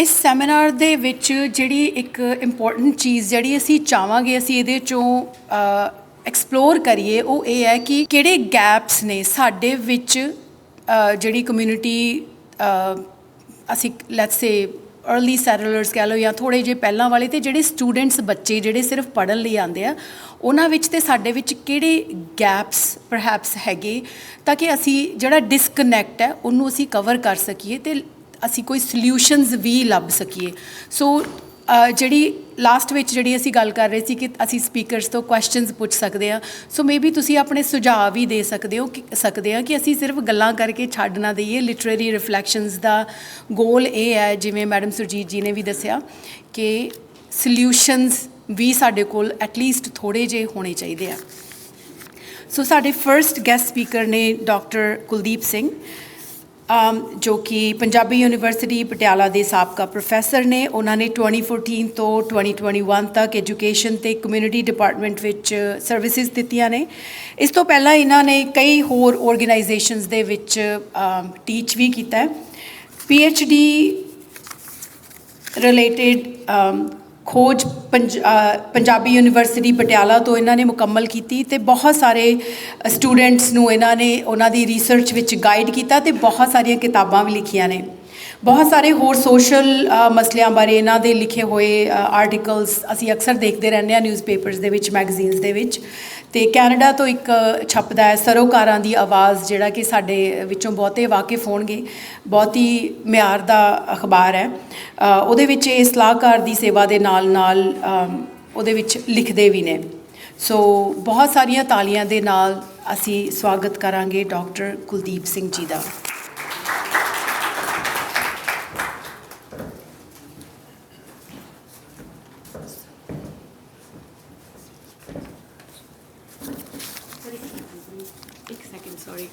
ਇਸ ਸੈਮੀਨਾਰ ਦੇ ਵਿੱਚ ਜਿਹੜੀ ਇੱਕ ਇੰਪੋਰਟੈਂਟ ਚੀਜ਼ ਜਿਹੜੀ ਅਸੀਂ ਚਾਹਾਂਗੇ ਅਸੀਂ ਇਹਦੇ ਚੋਂ ਐਕਸਪਲੋਰ ਕਰੀਏ, ਉਹ ਇਹ ਹੈ ਕਿ ਕਿਹੜੇ ਗੈਪਸ ਨੇ ਸਾਡੇ ਵਿੱਚ ਜਿਹੜੀ ਕਮਿਊਨਿਟੀ ਅਸੀਂ ਲੈਟਸ ਸੇ अर्ਲੀ ਸੈਟਲਰਸ ਕਹ ਲਓ ਜਾਂ ਥੋੜੇ ਜਿਹੇ ਪਹਿਲਾਂ ਵਾਲੇ ਤੇ ਜਿਹੜੇ ਸਟੂਡੈਂਟਸ ਬੱਚੇ ਜਿਹੜੇ ਸਿਰਫ ਪੜ੍ਹਨ ਲਈ ਆਉਂਦੇ ਆ, ਉਹਨਾਂ ਵਿੱਚ ਤੇ ਸਾਡੇ ਵਿੱਚ ਕਿਹੜੇ ਗੈਪਸ ਪਰਹੈਪਸ ਹੈਗੇ ਤਾਂ ਕਿ ਅਸੀਂ ਜਿਹੜਾ ਡਿਸਕਨੈਕਟ ਹੈ ਉਹਨੂੰ ਅਸੀਂ ਕਵਰ ਕਰ ਸਕੀਏ ਤੇ ਅਸੀਂ ਕੋਈ ਸੋਲਿਊਸ਼ਨਸ ਵੀ ਲੱਭ ਸਕੀਏ। ਸੋ ਜਿਹੜੀ ਲਾਸਟ ਵਿੱਚ ਜਿਹੜੀ ਅਸੀਂ ਗੱਲ ਕਰ ਰਹੇ ਸੀ ਕਿ ਅਸੀਂ ਸਪੀਕਰਸ ਤੋਂ ਕੁਐਸਚਨਸ ਪੁੱਛ ਸਕਦੇ ਆ ਸੋ ਮੇਬੀ ਤੁਸੀਂ ਆਪਣੇ ਸੁਝਾਅ ਵੀ ਦੇ ਸਕਦੇ ਹੋ ਕਿ, ਸਕਦੇ ਆ ਕਿ ਅਸੀਂ ਸਿਰਫ ਗੱਲਾਂ ਕਰਕੇ ਛੱਡ ਨਾ ਦਈਏ। ਲਿਟਰੇਰੀ ਰਿਫਲੈਕਸ਼ਨਸ ਦਾ ਗੋਲ ਇਹ ਹੈ, ਜਿਵੇਂ ਮੈਡਮ ਸੁਰਜੀਤ ਜੀ ਨੇ ਵੀ ਦੱਸਿਆ, ਕਿ ਸੋਲਿਊਸ਼ਨਸ ਵੀ ਸਾਡੇ ਕੋਲ ਐਟਲੀਸਟ ਥੋੜੇ ਜਿਹੇ ਹੋਣੇ ਚਾਹੀਦੇ ਆ। ਸੋ ਸਾਡੇ ਫਰਸਟ ਗੈਸਟ ਸਪੀਕਰ ਨੇ ਡਾਕਟਰ ਕੁਲਦੀਪ ਸਿੰਘ। ਜੋ ਕਿ ਪੰਜਾਬੀ ਯੂਨੀਵਰਸਿਟੀ ਪਟਿਆਲਾ ਦੇ ਸਾਬਕਾ ਪ੍ਰੋਫੈਸਰ ਨੇ, ਉਹਨਾਂ ਨੇ 2014 ਤੋਂ 2021 ਤੱਕ ਐਜੂਕੇਸ਼ਨ ਤੇ ਕਮਿਊਨਿਟੀ ਡਿਪਾਰਟਮੈਂਟ ਵਿੱਚ ਸਰਵਿਸਿਜ਼ ਦਿੱਤੀਆਂ ਨੇ। ਇਸ ਤੋਂ ਪਹਿਲਾਂ ਇਹਨਾਂ ਨੇ ਕਈ ਹੋਰ ਆਰਗੇਨਾਈਜੇਸ਼ਨਸ ਦੇ ਵਿੱਚ ਟੀਚ ਵੀ ਕੀਤਾ ਹੈ। ਪੀ ਐਚ ਡੀ ਰਿਲੇਟਡ ਖੋਜ ਪੰਜਾਬੀ ਯੂਨੀਵਰਸਿਟੀ ਪਟਿਆਲਾ ਤੋਂ ਇਹਨਾਂ ਨੇ ਮੁਕੰਮਲ ਕੀਤੀ ਤੇ ਬਹੁਤ ਸਾਰੇ ਸਟੂਡੈਂਟਸ ਨੂੰ ਇਹਨਾਂ ਨੇ ਉਹਨਾਂ ਦੀ ਰਿਸਰਚ ਵਿੱਚ ਗਾਈਡ ਕੀਤਾ ਤੇ ਬਹੁਤ ਸਾਰੀਆਂ ਕਿਤਾਬਾਂ ਵੀ ਲਿਖੀਆਂ ਨੇ। ਬਹੁਤ ਸਾਰੇ ਹੋਰ ਸੋਸ਼ਲ ਮਸਲਿਆਂ ਬਾਰੇ ਇਹਨਾਂ ਦੇ ਲਿਖੇ ਹੋਏ ਆਰਟੀਕਲਸ ਅਸੀਂ ਅਕਸਰ ਦੇਖਦੇ ਰਹਿੰਦੇ ਹਾਂ ਨਿਊਜ਼ਪੇਪਰਸ ਦੇ ਵਿੱਚ ਮੈਗਜ਼ੀਨਸ ਦੇ ਵਿੱਚ। ਤੇ ਕੈਨੇਡਾ ਤੋਂ ਇੱਕ ਛਪਦਾ ਹੈ ਸਰੋਕਾਰਾਂ ਦੀ ਆਵਾਜ਼, ਜਿਹੜਾ ਕਿ ਸਾਡੇ ਵਿੱਚੋਂ ਬਹੁਤੇ ਵਾਕਿਫ ਹੋਣਗੇ। ਬਹੁਤ ਹੀ ਮਿਆਰ ਦਾ ਅਖਬਾਰ ਹੈ। ਉਹਦੇ ਵਿੱਚ ਇਹ ਸਲਾਹਕਾਰ ਦੀ ਸੇਵਾ ਦੇ ਨਾਲ ਨਾਲ ਉਹਦੇ ਵਿੱਚ ਲਿਖਦੇ ਵੀ ਨੇ। ਸੋ ਬਹੁਤ ਸਾਰੀਆਂ ਤਾਲੀਆਂ ਦੇ ਨਾਲ ਅਸੀਂ ਸਵਾਗਤ ਕਰਾਂਗੇ ਡਾਕਟਰ ਕੁਲਦੀਪ ਸਿੰਘ ਜੀ ਦਾ ਇੱਕ ਸੈਕਿੰਡ ਸੌਰੀ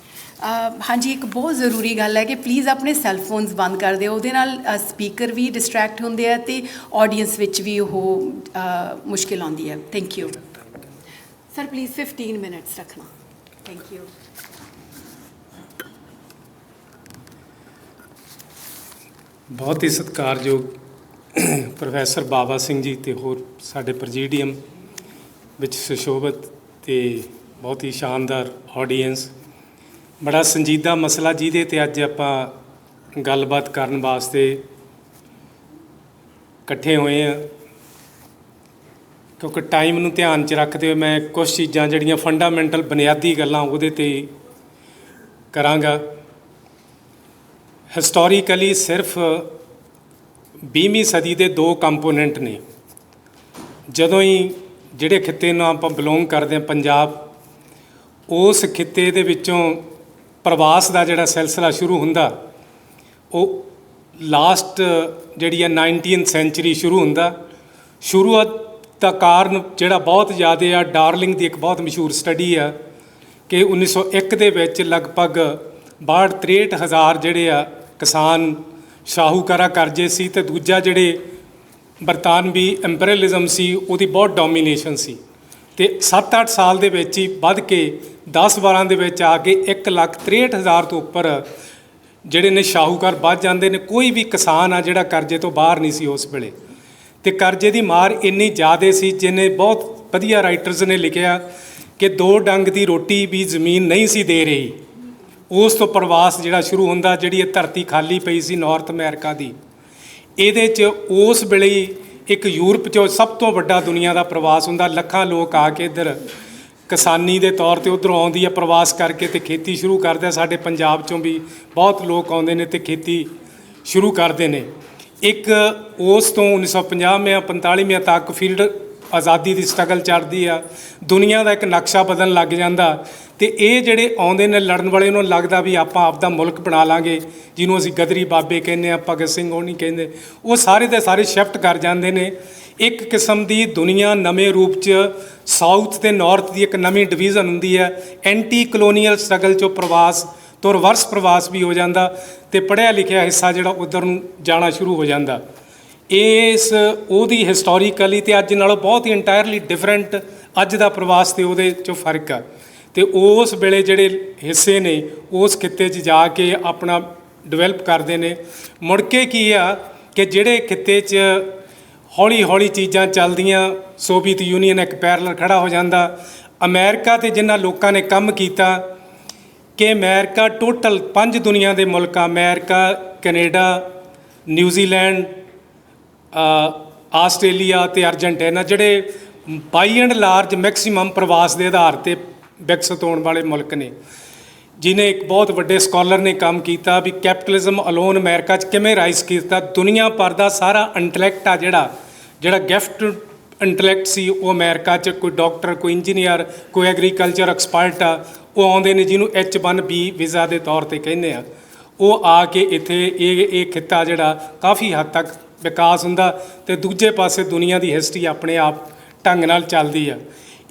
ਹਾਂਜੀ, ਇੱਕ ਬਹੁਤ ਜ਼ਰੂਰੀ ਗੱਲ ਹੈ ਕਿ ਪਲੀਜ਼ ਆਪਣੇ ਸੈੱਲ ਫੋਨਸ ਬੰਦ ਕਰ ਦਿਓ। ਉਹਦੇ ਨਾਲ ਸਪੀਕਰ ਵੀ ਡਿਸਟਰੈਕਟ ਹੁੰਦੇ ਆ ਤੇ ਆਡੀਅנס ਵਿੱਚ ਵੀ ਉਹ ਮੁਸ਼ਕਿਲ ਆਉਂਦੀ ਹੈ। Thank you sir please 15 minutes ਰੱਖਣਾ। ਥੈਂਕ ਯੂ ਬਹੁਤ ਹੀ ਸਤਿਕਾਰਯੋਗ ਪ੍ਰੋਫੈਸਰ ਬਾਬਾ ਸਿੰਘ ਜੀ ਤੇ ਹੋਰ ਸਾਡੇ ਪ੍ਰੈਜ਼ੀਡੀਅਮ ਵਿੱਚ ਸੁਸ਼ੋਭਤ ਤੇ ਬਹੁਤ ਹੀ ਸ਼ਾਨਦਾਰ ਆਡੀਅנס ਬੜਾ ਸੰਜੀਦਾ ਮਸਲਾ ਜਿਹਦੇ ਤੇ ਅੱਜ ਆਪਾਂ ਗੱਲਬਾਤ ਕਰਨ ਵਾਸਤੇ ਇਕੱਠੇ ਹੋਏ ਆ ਕਿਉਂਕਿ ਟਾਈਮ ਨੂੰ ਧਿਆਨ 'ਚ ਰੱਖਦੇ ਹੋਏ ਮੈਂ ਕੁਝ ਚੀਜ਼ਾਂ ਜਿਹੜੀਆਂ ਫੰਡਾਮੈਂਟਲ ਬੁਨਿਆਦੀ ਗੱਲਾਂ ਉਹਦੇ ਤੇ ਕਰਾਂਗਾ। ਹਿਸਟੋਰੀਕਲੀ ਸਿਰਫ 20ਵੀਂ ਸਦੀ ਦੇ ਦੋ ਕੰਪੋਨੈਂਟ ਨੇ। ਜਦੋਂ ਹੀ ਜਿਹੜੇ ਖਿੱਤੇ ਨੂੰ ਆਪਾਂ ਬਿਲੋਂਗ ਕਰਦੇ ਹਾਂ, ਪੰਜਾਬ, ਉਸ ਖਿੱਤੇ ਦੇ ਵਿੱਚੋਂ ਪ੍ਰਵਾਸ ਦਾ ਜਿਹੜਾ ਸਿਲਸਿਲਾ ਸ਼ੁਰੂ ਹੁੰਦਾ, ਉਹ ਲਾਸਟ ਜਿਹੜੀ ਹੈ 19th ਸੈਂਚੁਰੀ ਸ਼ੁਰੂ ਹੁੰਦਾ। ਸ਼ੁਰੂਆਤ ਦਾ ਕਾਰਨ ਜਿਹੜਾ ਬਹੁਤ ਜ਼ਿਆਦਾ ਆ, ਡਾਰਲਿੰਗ ਦੀ ਇੱਕ ਬਹੁਤ ਮਸ਼ਹੂਰ ਸਟੱਡੀ ਆ ਕਿ 1901 ਦੇ ਵਿੱਚ ਲਗਭਗ 62 ਹਜ਼ਾਰ ਜਿਹੜੇ ਆ ਕਿਸਾਨ ਸ਼ਾਹੂਕਾਰਾ ਕਰਜ਼ੇ ਸੀ ਤੇ ਦੂਜਾ ਜਿਹੜੇ ਬਰਤਾਨਵੀ ਇੰਪੀਰੀਅਲਿਜ਼ਮ ਸੀ, ਉਹਦੀ ਬਹੁਤ ਡੋਮੀਨੇਸ਼ਨ ਸੀ। ਤੇ 7-8 ਸਾਲ ਦੇ ਵਿੱਚ ਹੀ ਵੱਧ ਕੇ 10-12 ਦੇ ਵਿੱਚ ਆ ਕੇ 1 ਲੱਖ 63 ਹਜ਼ਾਰ ਤੋਂ ਉੱਪਰ ਜਿਹੜੇ ਨੇ ਸ਼ਾਹੂਕਾਰ ਵੱਧ ਜਾਂਦੇ ਨੇ। ਕੋਈ ਵੀ ਕਿਸਾਨ ਆ ਜਿਹੜਾ ਕਰਜ਼ੇ ਤੋਂ ਬਾਹਰ ਨਹੀਂ ਸੀ ਉਸ ਵੇਲੇ। ਤੇ ਕਰਜ਼ੇ ਦੀ ਮਾਰ ਇੰਨੀ ਜ਼ਿਆਦੇ ਸੀ ਜਿਹਨੇ ਬਹੁਤ ਵਧੀਆ ਰਾਈਟਰਸ ਨੇ ਲਿਖਿਆ ਕਿ ਦੋ ਡੰਗ ਦੀ ਰੋਟੀ ਵੀ ਜ਼ਮੀਨ ਨਹੀਂ ਸੀ ਦੇ ਰਹੀ। ਉਸ ਤੋਂ ਪ੍ਰਵਾਸ ਜਿਹੜਾ ਸ਼ੁਰੂ ਹੁੰਦਾ, ਜਿਹੜੀ ਇਹ ਧਰਤੀ ਖਾਲੀ ਪਈ ਸੀ ਨਾਰਥ ਅਮਰੀਕਾ ਦੀ। ਇਹਦੇ 'ਚ ਉਸ ਵੇਲੇ ਇੱਕ ਯੂਰਪ 'ਚੋਂ ਸਭ ਤੋਂ ਵੱਡਾ ਦੁਨੀਆ ਦਾ ਪ੍ਰਵਾਸ ਹੁੰਦਾ, ਲੱਖਾਂ ਲੋਕ ਆ ਕੇ ਇੱਧਰ ਕਿਸਾਨੀ ਦੇ ਤੌਰ ਤੇ ਉਧਰੋਂ ਆਉਂਦੀ ਹੈ ਪ੍ਰਵਾਸ ਕਰਕੇ ਤੇ ਖੇਤੀ ਸ਼ੁਰੂ ਕਰਦੇ ਸਾਡੇ ਪੰਜਾਬ 'ਚੋਂ ਵੀ ਬਹੁਤ ਲੋਕ ਆਉਂਦੇ ਨੇ ਤੇ ਖੇਤੀ ਸ਼ੁਰੂ ਕਰਦੇ ਨੇ। ਇੱਕ ਉਸ ਤੋਂ 1950 ਮੇ 45 ਮੇ ਤੱਕ ਫੀਲਡ ਆਜ਼ਾਦੀ ਦੀ ਸਟਰਗਲ ਚੱਲਦੀ ਆ। ਦੁਨੀਆ ਦਾ ਇੱਕ ਨਕਸ਼ਾ ਬਦਲਣ ਲੱਗ ਜਾਂਦਾ। ਤੇ ਇਹ ਜਿਹੜੇ ਆਉਂਦੇ ਨੇ, ਲੜਨ ਵਾਲੇ ਨੂੰ ਲੱਗਦਾ ਵੀ ਆਪਾਂ ਆਪਦਾ ਮੁਲਕ ਬਣਾ ਲਾਂਗੇ, ਜਿਹਨੂੰ ਅਸੀਂ ਗਦਰੀ ਬਾਬੇ ਕਹਿੰਦੇ ਆ ਭਗਤ ਸਿੰਘ ਉਹ ਨਹੀਂ ਕਹਿੰਦੇ। ਉਹ ਸਾਰੇ ਦੇ ਸਾਰੇ ਸ਼ਿਫਟ ਕਰ ਜਾਂਦੇ ਨੇ। ਇੱਕ ਕਿਸਮ ਦੀ ਦੁਨੀਆ ਨਵੇਂ ਰੂਪ 'ਚ ਸਾਊਥ ਤੇ ਨਾਰਥ ਦੀ ਇੱਕ ਨਵੀਂ ਡਿਵੀਜ਼ਨ ਹੁੰਦੀ ਹੈ। ਐਂਟੀ ਕਲੋਨੀਅਲ ਸਟਰਗਲ 'ਚੋਂ ਪ੍ਰਵਾਸ ਤੋਂ ਰਿਵਰਸ ਪ੍ਰਵਾਸ ਵੀ ਹੋ ਜਾਂਦਾ ਤੇ ਪੜ੍ਹਿਆ ਲਿਖਿਆ ਹਿੱਸਾ ਜਿਹੜਾ ਉਧਰ ਨੂੰ ਜਾਣਾ ਸ਼ੁਰੂ ਹੋ ਜਾਂਦਾ। ਇਸ ਉਹਦੀ ਹਿਸਟੋਰੀਕਲੀ ਤੇ ਅੱਜ ਨਾਲੋਂ ਬਹੁਤ ਹੀ ਇੰਟਾਇਰਲੀ ਡਿਫਰੈਂਟ ਅੱਜ ਦਾ ਪ੍ਰਵਾਸ ਤੇ ਉਹਦੇ 'ਚੋਂ ਫ਼ਰਕ ਆ। ਅਤੇ ਉਸ ਵੇਲੇ ਜਿਹੜੇ ਹਿੱਸੇ ਨੇ, ਉਸ ਖਿੱਤੇ 'ਚ ਜਾ ਕੇ ਆਪਣਾ ਡਿਵੈਲਪ ਕਰਦੇ ਨੇ। ਮੁੜ ਕੇ ਕੀ ਆ ਕਿ ਜਿਹੜੇ ਖਿੱਤੇ 'ਚ ਹੌਲੀ ਹੌਲੀ ਚੀਜ਼ਾਂ ਚੱਲਦੀਆਂ ਸੋਵੀਅਤ ਯੂਨੀਅਨ ਇੱਕ ਪੈਰਲਲ ਖੜਾ ਹੋ ਜਾਂਦਾ। ਅਮਰੀਕਾ ਤੇ ਜਿਨ੍ਹਾਂ ਲੋਕਾਂ ਨੇ ਕੰਮ ਕੀਤਾ ਕਿ ਅਮਰੀਕਾ ਟੋਟਲ ਪੰਜ ਦੁਨੀਆ ਦੇ ਮੁਲਕ ਆ। America Canada New Zealand Australia ਤੇ ਅਰਜਨਟੀਨਾ ਜਿਹੜੇ ਬਾਈ ਐਂਡ ਲਾਰਜ ਮੈਕਸਿਮਮ ਪ੍ਰਵਾਸ ਦੇ ਆਧਾਰ ਤੇ ਵਿਕਸਿਤ ਹੋਣ ਵਾਲੇ ਮੁਲਕ ਨੇ, ਜਿਨੇ ਇੱਕ ਬਹੁਤ ਵੱਡੇ ਸਕਾਲਰ ਨੇ ਕੰਮ ਕੀਤਾ ਵੀ ਕੈਪੀਟਲਿਜ਼ਮ ਅਲੋਨ ਅਮਰੀਕਾ 'ਚ ਕਿਵੇਂ ਰਾਈਜ਼ ਕੀਤਾ, ਦੁਨੀਆ ਭਰ ਦਾ ਸਾਰਾ ਇੰਟੈਲੈਕਟ ਆ ਜਿਹੜਾ ਜਿਹੜਾ ਗਿਫਟ ਇੰਟੈਲੈਕਟ ਸੀ ਉਹ ਅਮਰੀਕਾ 'ਚ, ਕੋਈ ਡਾਕਟਰ, ਕੋਈ ਇੰਜੀਨੀਅਰ, ਕੋਈ ਐਗਰੀਕਲਚਰ ਐਕਸਪਰਟ ਆ, ਉਹ ਆਉਂਦੇ ਨੇ ਜਿਹਨੂੰ H1B ਵੀਜ਼ਾ ਦੇ ਤੌਰ ਤੇ ਕਹਿੰਦੇ ਆ। ਉਹ ਆ ਕੇ ਇੱਥੇ ਇਹ ਇਹ ਖਿੱਤਾ ਜਿਹੜਾ ਕਾਫੀ ਹੱਦ ਤੱਕ ਵਿਕਾਸ ਹੁੰਦਾ ਤੇ ਦੂਜੇ ਪਾਸੇ ਦੁਨੀਆ ਦੀ ਹਿਸਟਰੀ ਆਪਣੇ ਆਪ ਢੰਗ ਨਾਲ ਚੱਲਦੀ ਆ।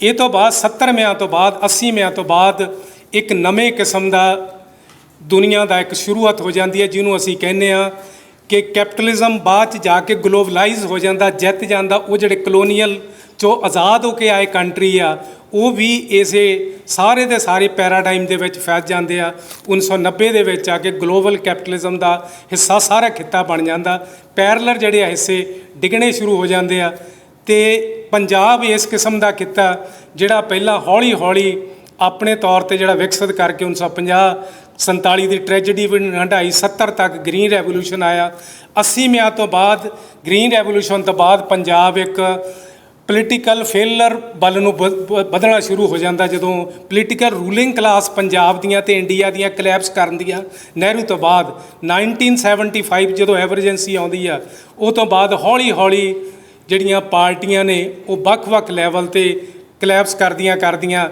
ਇਹ ਤੋਂ ਬਾਅਦ 70 ਮਿਆਂ ਤੋਂ ਬਾਅਦ 80 ਮਿਆਂ ਤੋਂ ਬਾਅਦ ਇੱਕ ਨਵੇਂ ਕਿਸਮ ਦਾ ਦੁਨੀਆ ਦਾ ਇੱਕ ਸ਼ੁਰੂਆਤ ਹੋ ਜਾਂਦੀ ਹੈ, ਜਿਹਨੂੰ ਅਸੀਂ ਕਹਿੰਦੇ ਆ ਕਿ ਕੈਪੀਟਲਿਜ਼ਮ ਬਾਅਦ ਚ ਜਾ ਕੇ ਗਲੋਬਲਾਈਜ਼ ਹੋ ਜਾਂਦਾ, ਜਿੱਤ ਜਾਂਦਾ। ਉਹ ਜਿਹੜੇ ਕਲੋਨੀਅਲ ਚੋਂ ਆਜ਼ਾਦ ਹੋ ਕੇ ਆਏ ਕੰਟਰੀ ਆ, ਉਹ ਵੀ ਇਸੇ ਸਾਰੇ ਦੇ ਸਾਰੇ ਪੈਰਾਡਾਈਮ ਦੇ ਵਿੱਚ ਫਸ ਜਾਂਦੇ ਆ। 1990 ਦੇ ਵਿੱਚ ਆ ਕੇ ਗਲੋਬਲ ਕੈਪੀਟਲਿਜ਼ਮ ਦਾ ਹਿੱਸਾ ਸਾਰਾ ਖਿੱਤਾ ਬਣ ਜਾਂਦਾ। ਪੈਰਲਰ ਜਿਹੜੇ ਆ ਹਿੱਸੇ ਡਿੱਗਣੇ ਸ਼ੁਰੂ ਹੋ ਜਾਂਦੇ ਆ। ਤੇ ਪੰਜਾਬ ਇਸ ਕਿਸਮ ਦਾ ਕਿੱਤਾ ਜਿਹੜਾ ਪਹਿਲਾਂ ਹੌਲੀ ਹੌਲੀ ਆਪਣੇ ਤੌਰ ਤੇ ਜਿਹੜਾ ਵਿਕਸਿਤ ਕਰਕੇ 1950 47 ਦੀ ਟ੍ਰੈਜੇਡੀ ਵੀ ਹੰਢਾਈ 70 ਤੱਕ ਗ੍ਰੀਨ ਰੈਵੋਲੂਸ਼ਨ ਆਇਆ। 80 ਮਿਆਂ ਤੋਂ ਬਾਅਦ ਗ੍ਰੀਨ ਰੈਵੋਲੂਸ਼ਨ ਤੋਂ ਬਾਅਦ ਪੰਜਾਬ ਇੱਕ ਪੋਲੀਟੀਕਲ ਫੇਲਰ ਬਲ ਨੂੰ ਵ- ਵਧਣਾ ਸ਼ੁਰੂ ਹੋ ਜਾਂਦਾ ਜਦੋਂ ਪੋਲੀਟੀਕਲ ਰੂਲਿੰਗ ਕਲਾਸ ਪੰਜਾਬ ਦੀਆਂ ਤੇ ਇੰਡੀਆ ਦੀਆਂ ਕਲੈਪਸ ਕਰਨ ਦੀਆਂ। ਨਹਿਰੂ ਤੋਂ ਬਾਅਦ 1975 ਜਦੋਂ ਐਮਰਜੈਂਸੀ ਆਉਂਦੀ ਆ, ਉਹ ਤੋਂ ਬਾਅਦ ਹੌਲੀ ਹੌਲੀ ਜਿਹੜੀਆਂ ਪਾਰਟੀਆਂ ਨੇ ਉਹ ਵੱਖ-ਵੱਖ ਲੈਵਲ ਤੇ ਕਲੈਪਸ ਕਰਦੀਆਂ ਕਰਦੀਆਂ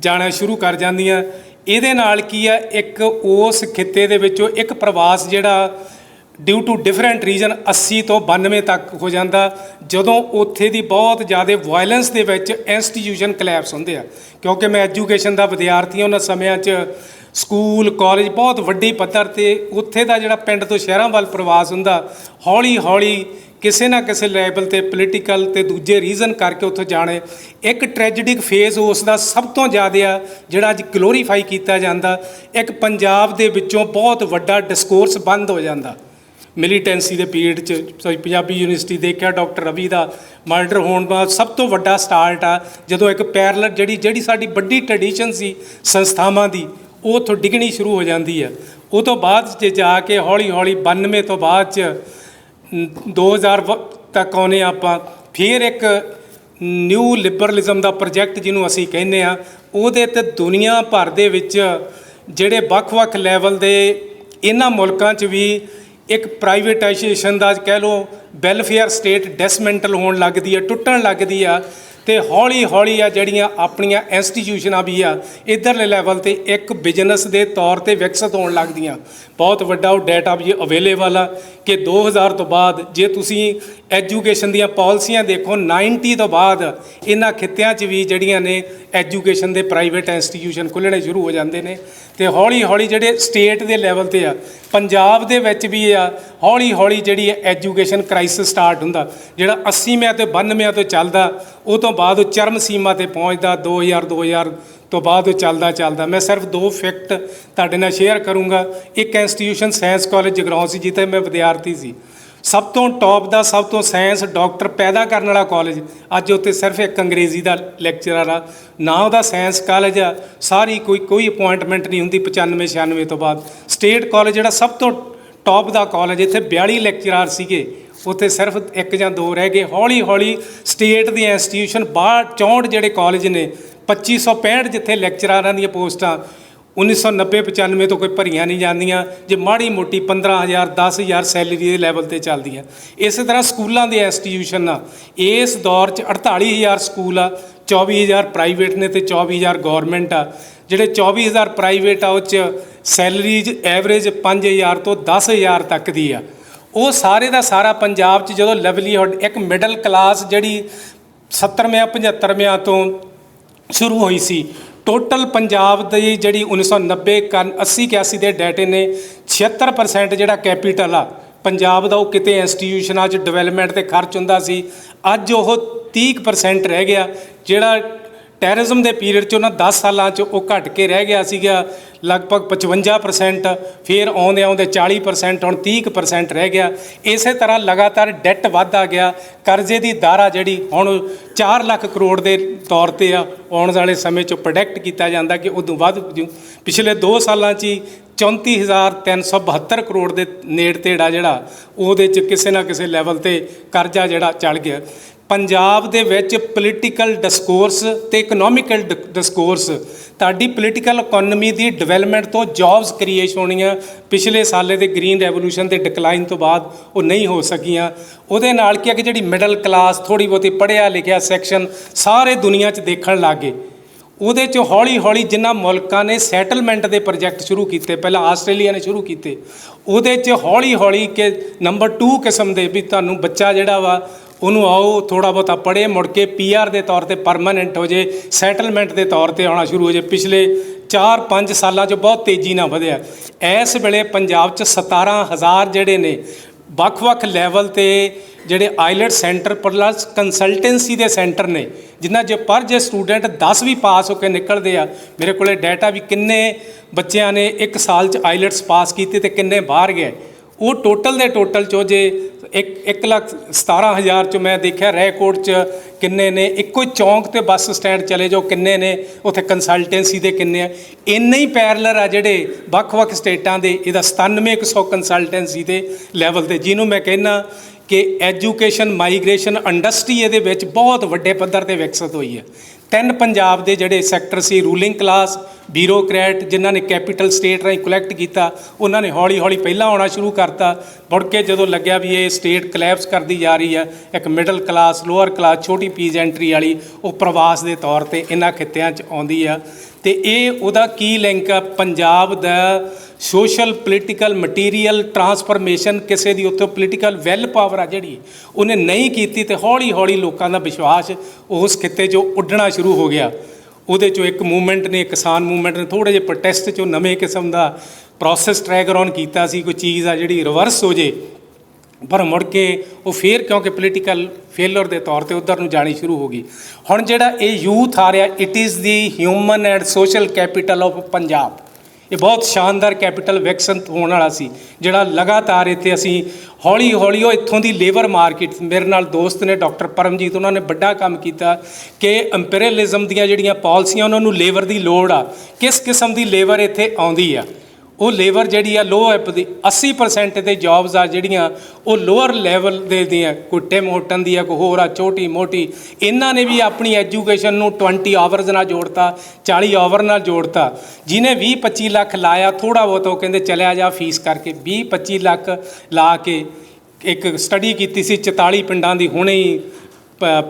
ਜਾਣਾ ਸ਼ੁਰੂ ਕਰ ਜਾਂਦੀਆਂ। ਇਹਦੇ ਨਾਲ ਕੀ ਆ ਇੱਕ ਉਸ ਖਿੱਤੇ ਦੇ ਵਿੱਚੋਂ ਇੱਕ ਪ੍ਰਵਾਸ ਜਿਹੜਾ ਡਿਊ ਟੂ ਡਿਫਰੈਂਟ ਰੀਜਨ 80 ਤੋਂ 92 ਤੱਕ ਹੋ ਜਾਂਦਾ, ਜਦੋਂ ਉੱਥੇ ਦੀ ਬਹੁਤ ਜ਼ਿਆਦਾ ਵਾਇਲੈਂਸ ਦੇ ਵਿੱਚ ਇੰਸਟੀਟਿਊਸ਼ਨ ਕਲੈਪਸ ਹੁੰਦੇ ਆ। ਕਿਉਂਕਿ ਮੈਂ ਐਜੂਕੇਸ਼ਨ ਦਾ ਵਿਦਿਆਰਥੀ ਹਾਂ, ਉਹਨਾਂ ਸਮਿਆਂ 'ਚ ਸਕੂਲ ਕਾਲਜ ਬਹੁਤ ਵੱਡੀ ਪੱਧਰ ਤੇ ਉੱਥੇ ਦਾ ਜਿਹੜਾ ਪਿੰਡ ਤੋਂ ਸ਼ਹਿਰਾਂ ਵੱਲ ਪ੍ਰਵਾਸ ਹੁੰਦਾ ਹੌਲੀ ਹੌਲੀ ਕਿਸੇ ਨਾ ਕਿਸੇ ਲੈਵਲ ਤੇ ਪੋਲੀਟੀਕਲ ਤੇ ਦੂਜੇ ਰੀਜ਼ਨ ਕਰਕੇ ਉੱਥੋਂ ਜਾਣੇ। ਇੱਕ ਟ੍ਰੈਜੇਡਿਕ ਫੇਸ ਉਸ ਦਾ ਸਭ ਤੋਂ ਜ਼ਿਆਦਾ ਆ, ਜਿਹੜਾ ਅੱਜ ਗਲੋਰੀਫਾਈ ਕੀਤਾ ਜਾਂਦਾ। ਇੱਕ ਪੰਜਾਬ ਦੇ ਵਿੱਚੋਂ ਬਹੁਤ ਵੱਡਾ ਡਿਸਕੋਰਸ ਬੰਦ ਹੋ ਜਾਂਦਾ। ਮਿਲੀਟੈਂਸੀ ਦੇ ਪੀਰੀਅਡ 'ਚ ਪੰਜਾਬੀ ਯੂਨੀਵਰਸਿਟੀ ਦੇਖਿਆ ਡਾਕਟਰ ਰਵੀ ਦਾ ਮਰਡਰ ਹੋਣ ਦਾ ਸਭ ਤੋਂ ਵੱਡਾ ਸਟਾਰਟ ਆ, ਜਦੋਂ ਇੱਕ ਪੈਰਲਲ ਜਿਹੜੀ ਜਿਹੜੀ ਸਾਡੀ ਵੱਡੀ ਟ੍ਰੈਡੀਸ਼ਨ ਸੀ ਸੰਸਥਾਵਾਂ ਦੀ, ਉਹ ਉੱਥੋਂ ਡਿੱਗਣੀ ਸ਼ੁਰੂ ਹੋ ਜਾਂਦੀ ਆ। ਉਹ ਤੋਂ ਬਾਅਦ ਜੇ ਜਾ ਕੇ ਹੌਲੀ ਹੌਲੀ 92 ਤੋਂ ਬਾਅਦ 'ਚ 2000 ਵ- ਤੱਕ ਆਉਨੇ ਆਪਾਂ। ਫਿਰ ਇੱਕ ਨਿਊ ਲਿਬਰਲਿਜ਼ਮ ਦਾ ਪ੍ਰੋਜੈਕਟ ਜਿਹਨੂੰ ਅਸੀਂ ਕਹਿੰਦੇ ਆ ਉਹਦੇ ਤੇ ਦੁਨੀਆ ਭਰ ਦੇ ਵਿੱਚ ਜਿਹੜੇ ਵੱਖ-ਵੱਖ ਲੈਵਲ ਦੇ ਇਹਨਾਂ ਮੁਲਕਾਂ 'ਚ ਵੀ ਇੱਕ ਪ੍ਰਾਈਵੇਟਾਈਜੇਸ਼ਨ ਦਾ ਕਹਿ ਲਓ ਵੈਲਫੇਅਰ ਸਟੇਟ ਡਿਸਮੈਂਟਲ ਹੋਣ ਲੱਗਦੀ ਹੈ, ਟੁੱਟਣ ਲੱਗਦੀ ਆ ਤੇ ਹੌਲੀ ਹੌਲੀ ਆ ਜਿਹੜੀਆਂ ਆਪਣੀਆਂ ਇੰਸਟੀਟਿਊਸ਼ਨਾਂ ਵੀ ਆ, ਇਧਰਲੇ ਲੈਵਲ ਤੇ ਇੱਕ ਬਿਜ਼ਨਸ ਦੇ ਤੌਰ ਤੇ ਵਿਕਸਿਤ ਹੋਣ ਲੱਗਦੀਆਂ। ਬਹੁਤ ਵੱਡਾ ਉਹ ਡਾਟਾ ਵੀ ਅਵੇਲੇਬਲ ਆ। ਕਿ 2000 ਤੋਂ ਬਾਅਦ ਜੇ ਤੁਸੀਂ ਐਜੂਕੇਸ਼ਨ ਦੀਆਂ ਪਾਲਿਸੀਆਂ ਦੇਖੋ 90 ਤੋਂ ਬਾਅਦ ਇਹਨਾਂ ਖਿੱਤਿਆਂ 'ਚ ਵੀ ਜਿਹੜੀਆਂ ਨੇ ਐਜੂਕੇਸ਼ਨ ਦੇ ਪ੍ਰਾਈਵੇਟ ਇੰਸਟੀਟਿਊਸ਼ਨ ਖੁੱਲ੍ਹਣੇ ਸ਼ੁਰੂ ਹੋ ਜਾਂਦੇ ਨੇ ਤੇ ਹੌਲੀ ਹੌਲੀ ਜਿਹੜੇ ਸਟੇਟ ਦੇ ਲੈਵਲ ਤੇ ਆ, ਪੰਜਾਬ ਦੇ ਵਿੱਚ ਵੀ ਆ ਹੌਲੀ ਹੌਲੀ ਜਿਹੜੀ ਐਜੂਕੇਸ਼ਨ ਕ੍ਰਾਈਸਿਸ ਸਟਾਰਟ ਹੁੰਦਾ, ਜਿਹੜਾ 80ਵਿਆਂ ਤੇ 92ਵਿਆਂ ਤੋਂ ਚੱਲਦਾ, ਉਹ ਤੋਂ ਬਾਅਦ ਉਹ ਚਰਮ ਸੀਮਾ ਤੇ ਪਹੁੰਚਦਾ 2000 2000 ਤੋਂ ਬਾਅਦ ਉਹ ਚੱਲਦਾ ਚੱਲਦਾ। ਮੈਂ ਸਿਰਫ ਦੋ ਫੈਕਟ ਤੁਹਾਡੇ ਨਾਲ ਸ਼ੇਅਰ ਕਰੂੰਗਾ। ਇੱਕ ਇੰਸਟੀਟਿਊਸ਼ਨ ਸਾਇੰਸ ਕਾਲਜ ਜਗਰਾਉਂ ਸੀ, ਜਿੱਥੇ ਮੈਂ ਵਿਦਿਆਰਥੀ ਸੀ। ਸਭ ਤੋਂ ਟੌਪ ਦਾ, ਸਭ ਤੋਂ ਸਾਇੰਸ ਡਾਕਟਰ ਪੈਦਾ ਕਰਨ ਵਾਲਾ ਕਾਲਜ ਅੱਜ ਉੱਥੇ ਸਿਰਫ ਇੱਕ ਅੰਗਰੇਜ਼ੀ ਦਾ ਲੈਕਚਰਰ ਆ। ਨਾ ਉਹਦਾ ਸਾਇੰਸ ਕਾਲਜ ਆ। ਸਾਰੀ ਕੋਈ ਕੋਈ ਅਪਾਇੰਟਮੈਂਟ ਨਹੀਂ ਹੁੰਦੀ 95 96 ਤੋਂ ਬਾਅਦ। ਸਟੇਟ ਕਾਲਜ ਜਿਹੜਾ ਸਭ ਤੋਂ ਟੌਪ ਦਾ ਕਾਲਜ ਇੱਥੇ 42 ਲੈਕਚਰਰ ਸੀਗੇ। ਉੱਥੇ ਸਿਰਫ ਇੱਕ ਜਾਂ ਦੋ ਰਹਿ ਗਏ। ਹੌਲੀ ਹੌਲੀ ਸਟੇਟ ਦੀ ਇੰਸਟੀਟਿਊਸ਼ਨ ਬਾਹਰ 64 ਜਿਹੜੇ ਕਾਲਜ ਨੇ 2565 ਜਿੱਥੇ ਲੈਕਚਰਾਰਾਂ ਦੀਆਂ ਪੋਸਟਾਂ 1990 95 ਤੋਂ ਕੋਈ ਭਰੀਆਂ ਨਹੀਂ ਜਾਂਦੀਆਂ, ਜੇ ਮਾੜੀ ਮੋਟੀ 15000 10000 ਸੈਲਰੀ ਦੇ ਲੈਵਲ ਤੇ ਚੱਲਦੀਆਂ। ਇਸੇ ਤਰ੍ਹਾਂ ਸਕੂਲਾਂ ਦੇ ਇੰਸਟੀਟਿਊਸ਼ਨ ਆ, ਇਸ ਦੌਰ 'ਚ 48000 ਸਕੂਲ ਆ 24000 ਪ੍ਰਾਈਵੇਟ ਨੇ ਤੇ 24000 ਗਵਰਨਮੈਂਟ ਆ। ਜਿਹੜੇ 24000 ਪ੍ਰਾਈਵੇਟ ਆ, ਉਹ 'ਚ ਸੈਲਰੀਜ਼ ਐਵਰੇਜ 5000 ਤੋਂ 10000 ਤੱਕ ਦੀ ਆ। ਉਹ ਸਾਰੇ ਦਾ ਸਾਰਾ ਪੰਜਾਬ 'ਚ ਜਦੋਂ ਲਿਵਲੀਹੁੱਡ ਇੱਕ ਮਿਡਲ ਕਲਾਸ ਜਿਹੜੀ 70ਵਿਆਂ 75ਵਿਆਂ ਤੋਂ ਸ਼ੁਰੂ ਹੋਈ ਸੀ। ਟੋਟਲ ਪੰਜਾਬ ਦੀ ਜਿਹੜੀ 1990 ਕਨ 80 81 ਦੇ ਡਾਟੇ ਨੇ 76% ਜਿਹੜਾ ਕੈਪੀਟਲ ਆ, ਪੰਜਾਬ ਦਾ ਉਹ ਕਿਤੇ ਇੰਸਟੀਟਿਊਸ਼ਨਾਂ 'ਚ ਡਿਵੈਲਪਮੈਂਟ ਤੇ ਖਰਚ ਹੁੰਦਾ ਸੀ। ਅੱਜ ਉਹ 30% ਰਹਿ ਗਿਆ, ਜਿਹੜਾ ਟੈਰਰਿਜ਼ਮ ਦੇ ਪੀਰੀਅਡ 'ਚ ਉਹਨਾਂ 10 ਸਾਲਾਂ 'ਚ ਉਹ ਘਟ ਕੇ ਰਹਿ ਗਿਆ ਸੀਗਾ, ਲਗਭਗ 55% ਫਿਰ ਆਉਂਦੇ ਆਉਂਦੇ 40% ਹੁਣ 30% ਰਹਿ ਗਿਆ। ਇਸੇ ਤਰ੍ਹਾਂ ਲਗਾਤਾਰ ਡੈਟ ਵੱਧਦਾ ਗਿਆ, ਕਰਜ਼ੇ ਦੀ ਦਾਰਾ ਜਿਹੜੀ ਹੁਣ 4 ਲੱਖ ਕਰੋੜ ਦੇ ਤੌਰ ਤੇ ਆ, ਆਉਣ ਵਾਲੇ ਸਮੇਂ 'ਚ ਪ੍ਰੋਡਕਟ ਕੀਤਾ ਜਾਂਦਾ ਕਿ ਉਦੋਂ ਵੱਧ ਜੂ। ਪਿਛਲੇ 2 ਸਾਲਾਂ 'ਚ ਹੀ 34372 ਕਰੋੜ ਦੇ ਨੇੜ ਤੇੜਾ ਜਿਹੜਾ, ਉਹਦੇ 'ਚ ਕਿਸੇ ਨਾ ਕਿਸੇ ਲੈਵਲ ਤੇ ਕਰਜ਼ਾ ਜਿਹੜਾ ਚੱਲ ਗਿਆ। ਪੰਜਾਬ ਦੇ ਵਿੱਚ ਪੋਲੀਟੀਕਲ ਡਿਸਕੋਰਸ ਤੇ ਇਕਨੋਮਿਕਲ ਡਿਸਕੋਰਸ ਤੁਹਾਡੀ ਪੋਲੀਟੀਕਲ ਇਕਨੋਮੀ ਦੀ ਡਿਵੈਲਪਮੈਂਟ ਤੋਂ ਜੌਬਸ ਕ੍ਰੀਏਟ ਹੋਣੀਆਂ, ਪਿਛਲੇ ਸਾਲੇ ਦੇ ਗ੍ਰੀਨ ਰੈਵੋਲੂਸ਼ਨ ਦੇ ਡਿਕਲਾਈਨ ਤੋਂ ਬਾਅਦ ਉਹ ਨਹੀਂ ਹੋ ਸਕੀਆਂ। ਉਹਦੇ ਨਾਲ ਕੀ ਹੈ ਕਿ ਜਿਹੜੀ ਮਿਡਲ ਕਲਾਸ ਥੋੜੀ ਬਹੁਤੀ ਪੜ੍ਹਿਆ ਲਿਖਿਆ ਸੈਕਸ਼ਨ ਸਾਰੇ ਦੁਨੀਆ 'ਚ ਦੇਖਣ ਲੱਗੇ ਉਹਦੇ 'ਚ ਹੌਲੀ ਹੌਲੀ ਜਿਨ੍ਹਾਂ ਮੁਲਕਾਂ ਨੇ ਸੈਟਲਮੈਂਟ ਦੇ ਪ੍ਰੋਜੈਕਟ ਸ਼ੁਰੂ ਕੀਤੇ, ਪਹਿਲਾਂ ਆਸਟ੍ਰੇਲੀਆ ਨੇ ਸ਼ੁਰੂ ਕੀਤੇ, ਉਹਦੇ 'ਚ ਹੌਲੀ ਹੌਲੀ ਕਿ ਨੰਬਰ 2 ਕਿਸਮ ਦੇ ਵੀ ਤੁਹਾਨੂੰ ਬੱਚਾ ਜਿਹੜਾ ਵਾ ਉਹਨੂੰ ਆਓ ਥੋੜਾ ਬਹੁਤਾ ਪੜ੍ਹੇ, ਮੁੜ ਕੇ ਪੀਆਰ ਦੇ ਤੌਰ ਤੇ ਪਰਮਾਨੈਂਟ ਹੋ ਜੇ ਸੈਟਲਮੈਂਟ ਦੇ ਤੌਰ ਤੇ ਆਉਣਾ ਸ਼ੁਰੂ ਹੋ ਜੇ। ਪਿਛਲੇ 4-5 ਸਾਲਾਂ 'ਚ ਬਹੁਤ ਤੇਜ਼ੀ ਨਾਲ ਵਧਿਆ। ਇਸ ਵੇਲੇ ਪੰਜਾਬ 'ਚ 17000 ਜਿਹੜੇ ਨੇ, ਵੱਖ-ਵੱਖ ਲੈਵਲ ਤੇ ਜਿਹੜੇ ਆਈਲੈਟ ਸੈਂਟਰ ਪਲੱਸ ਕੰਸਲਟੈਂਸੀ ਦੇ ਸੈਂਟਰ ਨੇ, ਜਿਨ੍ਹਾਂ ਜੇ ਪਰ ਜੇ ਸਟੂਡੈਂਟ 10 ਵੀ ਪਾਸ ਹੋ ਕੇ ਨਿਕਲਦੇ ਆ, ਮੇਰੇ ਕੋਲੇ ਡਾਟਾ ਵੀ ਕਿੰਨੇ ਬੱਚਿਆਂ ਨੇ ਇੱਕ ਸਾਲ 'ਚ ਆਈਲੈਟਸ ਪਾਸ ਕੀਤੇ ਤੇ ਕਿੰਨੇ ਬਾਹਰ ਗਏ। ਉਹ ਟੋਟਲ ਦੇ ਟੋਟਲ ਚੋਂ ਜੇ ਇੱਕ ਇੱਕ ਲੱਖ 17000 ਚ ਮੈਂ ਦੇਖਿਆ ਰੈਕੋਰਡ ਚ ਕਿੰਨੇ ਨੇ, ਇੱਕੋ ਹੀ ਚੌਂਕ ਤੇ ਬੱਸ ਸਟੈਂਡ ਚਲੇ ਜਾਓ, ਕਿੰਨੇ ਨੇ, ਉੱਥੇ ਕੰਸਲਟੈਂਸੀ ਦੇ ਕਿੰਨੇ ਆ। ਇੰਨੇ ਹੀ ਪੈਰਲਰ ਆ ਜਿਹੜੇ ਵੱਖ-ਵੱਖ ਸਟੇਟਾਂ ਦੇ, ਇਹਦਾ 9700 ਕੰਸਲਟੈਂਸੀ ਦੇ ਲੈਵਲ ਤੇ। ਜਿਹਨੂੰ ਮੈਂ ਕਹਿੰਨਾ ਕਿ ਐਜੂਕੇਸ਼ਨ ਮਾਈਗ੍ਰੇਸ਼ਨ ਇੰਡਸਟਰੀ ਇਹਦੇ ਵਿੱਚ ਬਹੁਤ ਵੱਡੇ ਪੱਧਰ ਤੇ ਵਿਕਸਿਤ ਹੋਈ ਹੈ। ਤਿੰਨ ਪੰਜਾਬ ਦੇ ਜਿਹੜੇ ਸੈਕਟਰ ਸੀ ਰੂਲਿੰਗ ਕਲਾਸ ਬਿਊਰੋਕਰੈਟ ਜਿਨ੍ਹਾਂ ਨੇ ਕੈਪੀਟਲ ਸਟੇਟ ਰਾਹੀਂ ਕਲੈਕਟ ਕੀਤਾ, ਉਹਨਾਂ ਨੇ ਹੌਲੀ ਹੌਲੀ ਪਹਿਲਾਂ ਆਉਣਾ ਸ਼ੁਰੂ ਕਰਤਾ। ਮੁੜ ਕੇ ਜਦੋਂ ਲੱਗਿਆ ਵੀ ਇਹ ਸਟੇਟ ਕਲੈਪਸ ਕਰਦੀ ਜਾ ਰਹੀ ਹੈ, ਇੱਕ ਮਿਡਲ ਕਲਾਸ ਲੋਅਰ ਕਲਾਸ ਛੋਟੀ ਪੀਜ ਐਂਟਰੀ ਵਾਲੀ, ਉਹ ਪ੍ਰਵਾਸ ਦੇ ਤੌਰ ਤੇ ਇਹਨਾਂ ਖਿੱਤਿਆਂ 'ਚ ਆਉਂਦੀ ਆ। ਤੇ ਇਹ ਉਹਦਾ ਕੀ ਲਿੰਕ ਆ? ਪੰਜਾਬ ਦਾ ਸੋਸ਼ਲ, ਪੋਲੀਟੀਕਲ, ਮਟੀਰੀਅਲ ਟਰਾਂਸਫਰਮੇਸ਼ਨ ਕਿਸੇ ਦੀ ਉੱਥੇ ਪੋਲੀਟੀਕਲ ਵੈਲ ਪਾਵਰ ਆ ਜਿਹੜੀ, ਉਹਨੇ ਨਹੀਂ ਕੀਤੀ ਤੇ ਹੌਲੀ ਹੌਲੀ ਲੋਕਾਂ ਦਾ ਵਿਸ਼ਵਾਸ ਉਸ ਖਿੱਤੇ 'ਚੋਂ ਉੱਡਣਾ ਸ਼ੁਰੂ ਹੋ ਗਿਆ। ਉਹਦੇ 'ਚੋਂ ਇੱਕ ਮੂਵਮੈਂਟ ਨੇ, ਕਿਸਾਨ ਮੂਵਮੈਂਟ ਨੇ ਥੋੜੇ ਜਿਹੇ ਪ੍ਰੋਟੈਸਟ 'ਚੋਂ ਨਵੇਂ ਕਿਸਮ ਦਾ ਪ੍ਰੋਸੈਸ ਟਰੈਗਰ ਔਨ ਕੀਤਾ ਸੀ, ਕੋਈ ਚੀਜ਼ ਆ ਜਿਹੜੀ ਰਿਵਰਸ ਹੋ ਜੇ। ਪਰ ਮੁੜ ਕੇ ਉਹ ਫੇਰ ਕਿਉਂਕਿ ਪੋਲੀਟੀਕਲ ਫੇਲਰ ਦੇ ਤੌਰ ਤੇ ਉਧਰ ਨੂੰ ਜਾਣੀ ਸ਼ੁਰੂ ਹੋ ਗਈ। ਹੁਣ ਜਿਹੜਾ ਇਹ ਯੂਥ ਆ ਰਿਹਾ it is the human and social capital of Punjab ਇਹ ਬਹੁਤ ਸ਼ਾਨਦਾਰ ਕੈਪੀਟਲ ਵਿਕਸਿਤ ਹੋਣ ਵਾਲਾ ਸੀ, ਜਿਹੜਾ ਲਗਾਤਾਰ ਇੱਥੇ ਅਸੀਂ ਹੌਲੀ ਹੌਲੀ ਉਹ ਇੱਥੋਂ ਦੀ ਲੇਬਰ ਮਾਰਕੀਟ, ਮੇਰੇ ਨਾਲ ਦੋਸਤ ਨੇ ਡਾਕਟਰ ਪਰਮਜੀਤ, ਉਹਨਾਂ ਨੇ ਵੱਡਾ ਕੰਮ ਕੀਤਾ ਕਿ ਇੰਪੀਰੀਅਲਿਜ਼ਮ ਦੀਆਂ ਜਿਹੜੀਆਂ ਪਾਲਿਸੀਆਂ, ਉਹਨਾਂ ਨੂੰ ਲੇਬਰ ਦੀ ਲੋੜ ਆ, ਕਿਸ ਕਿਸਮ ਦੀ ਲੇਬਰ ਇੱਥੇ ਆਉਂਦੀ ਆ। ਉਹ ਲੇਬਰ ਜਿਹੜੀ ਆ ਲੋ ਐਪ ਦੀ 80% ਤੇ ਜੌਬਸ ਆ ਜਿਹੜੀਆਂ, ਉਹ ਲੋਅਰ ਲੈਵਲ ਦੇ ਦੀਆਂ, ਕੋਈ ਟਿਮ ਹੋਟਨ ਦੀ ਆ, ਕੋਈ ਹੋਰ ਆ, ਛੋਟੀ ਮੋਟੀ। ਇਹਨਾਂ ਨੇ ਵੀ ਆਪਣੀ ਐਜੂਕੇਸ਼ਨ ਨੂੰ 20 ਆਵਰਸ ਨਾਲ ਜੋੜਤਾ 40 ਆਵਰ ਨਾਲ ਜੋੜਤਾ। ਜਿਹਨੇ 20 25 ਲੱਖ ਲਾਇਆ ਥੋੜਾ ਬਹੁਤ, ਉਹ ਕਹਿੰਦੇ ਚਲਿਆ ਜਾ ਫੀਸ ਕਰਕੇ। 20 25 ਲੱਖ ਲਾ ਕੇ ਇੱਕ ਸਟੱਡੀ ਕੀਤੀ ਸੀ 44 ਪਿੰਡਾਂ ਦੀ, ਹੁਣੇ ਹੀ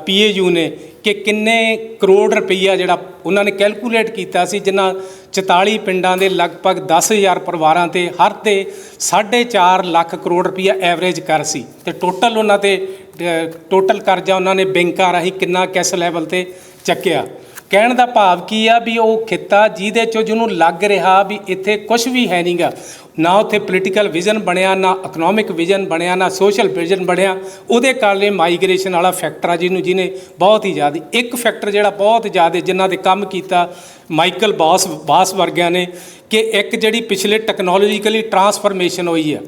ਪੀਏਯੂ ਨੇ। ਕਿ ਕਿੰਨੇ ਕਰੋੜ ਰੁਪਈਆ ਜਿਹੜਾ ਉਹਨਾਂ ਨੇ ਕੈਲਕੂਲੇਟ ਕੀਤਾ ਸੀ ਜਿਨ੍ਹਾਂ 44 ਪਿੰਡਾਂ ਦੇ ਲਗਭਗ 10000 ਪਰਿਵਾਰਾਂ ਤੇ ਹਰ ਤੇ 4.5 ਲੱਖ ਕਰੋੜ ਰੁਪਈਆ ਐਵਰੇਜ ਕਰ ਸੀ। ਤੇ ਟੋਟਲ ਉਹਨਾਂ ਤੇ ਟੋਟਲ ਕਰਜ਼ਾ ਉਹਨਾਂ ਨੇ ਬੈਂਕਾਂ ਰਾਹੀਂ ਕਿੰਨਾ ਕਿਸ ਲੈਵਲ ਤੇ ਚੱਕਿਆ। ਕਹਿਣ ਦਾ ਭਾਵ ਕੀ ਆ ਵੀ ਉਹ ਖਿੱਤਾ, ਜਿਹਦੇ ਚੋਂ ਜਿਹਨੂੰ ਲੱਗ ਰਿਹਾ ਵੀ ਇੱਥੇ ਕੁਝ ਵੀ ਹੈ ਨਹੀਂਗਾ ਨਾ ਉੱਥੇ ਪੋਲੀਟੀਕਲ ਵਿਜ਼ਨ ਬਣਿਆ, ਨਾ ਇਕਨੋਮਿਕ ਵਿਜ਼ਨ ਬਣਿਆ, ਨਾ ਸੋਸ਼ਲ ਵਿਜ਼ਨ ਬਣਿਆ। ਉਹਦੇ ਕਾਰਲੇ ਮਾਈਗ੍ਰੇਸ਼ਨ ਵਾਲਾ ਫੈਕਟਰ ਆ ਜਿਹਨੂੰ ਜਿਹਨੇ ਬਹੁਤ ਹੀ ਜ਼ਿਆਦਾ, ਇੱਕ ਫੈਕਟਰ ਜਿਹੜਾ ਬਹੁਤ ਜ਼ਿਆਦਾ ਜਿਨ੍ਹਾਂ ਦੇ ਕੰਮ ਕੀਤਾ ਮਾਈਕਲ ਬਾਸ ਬਾਸ ਵਰਗਿਆਂ ਨੇ ਕਿ ਇੱਕ ਜਿਹੜੀ ਪਿਛਲੇ ਟੈਕਨੋਲੋਜੀਕਲੀ ਟਰਾਂਸਫਰਮੇਸ਼ਨ ਹੋਈ ਆ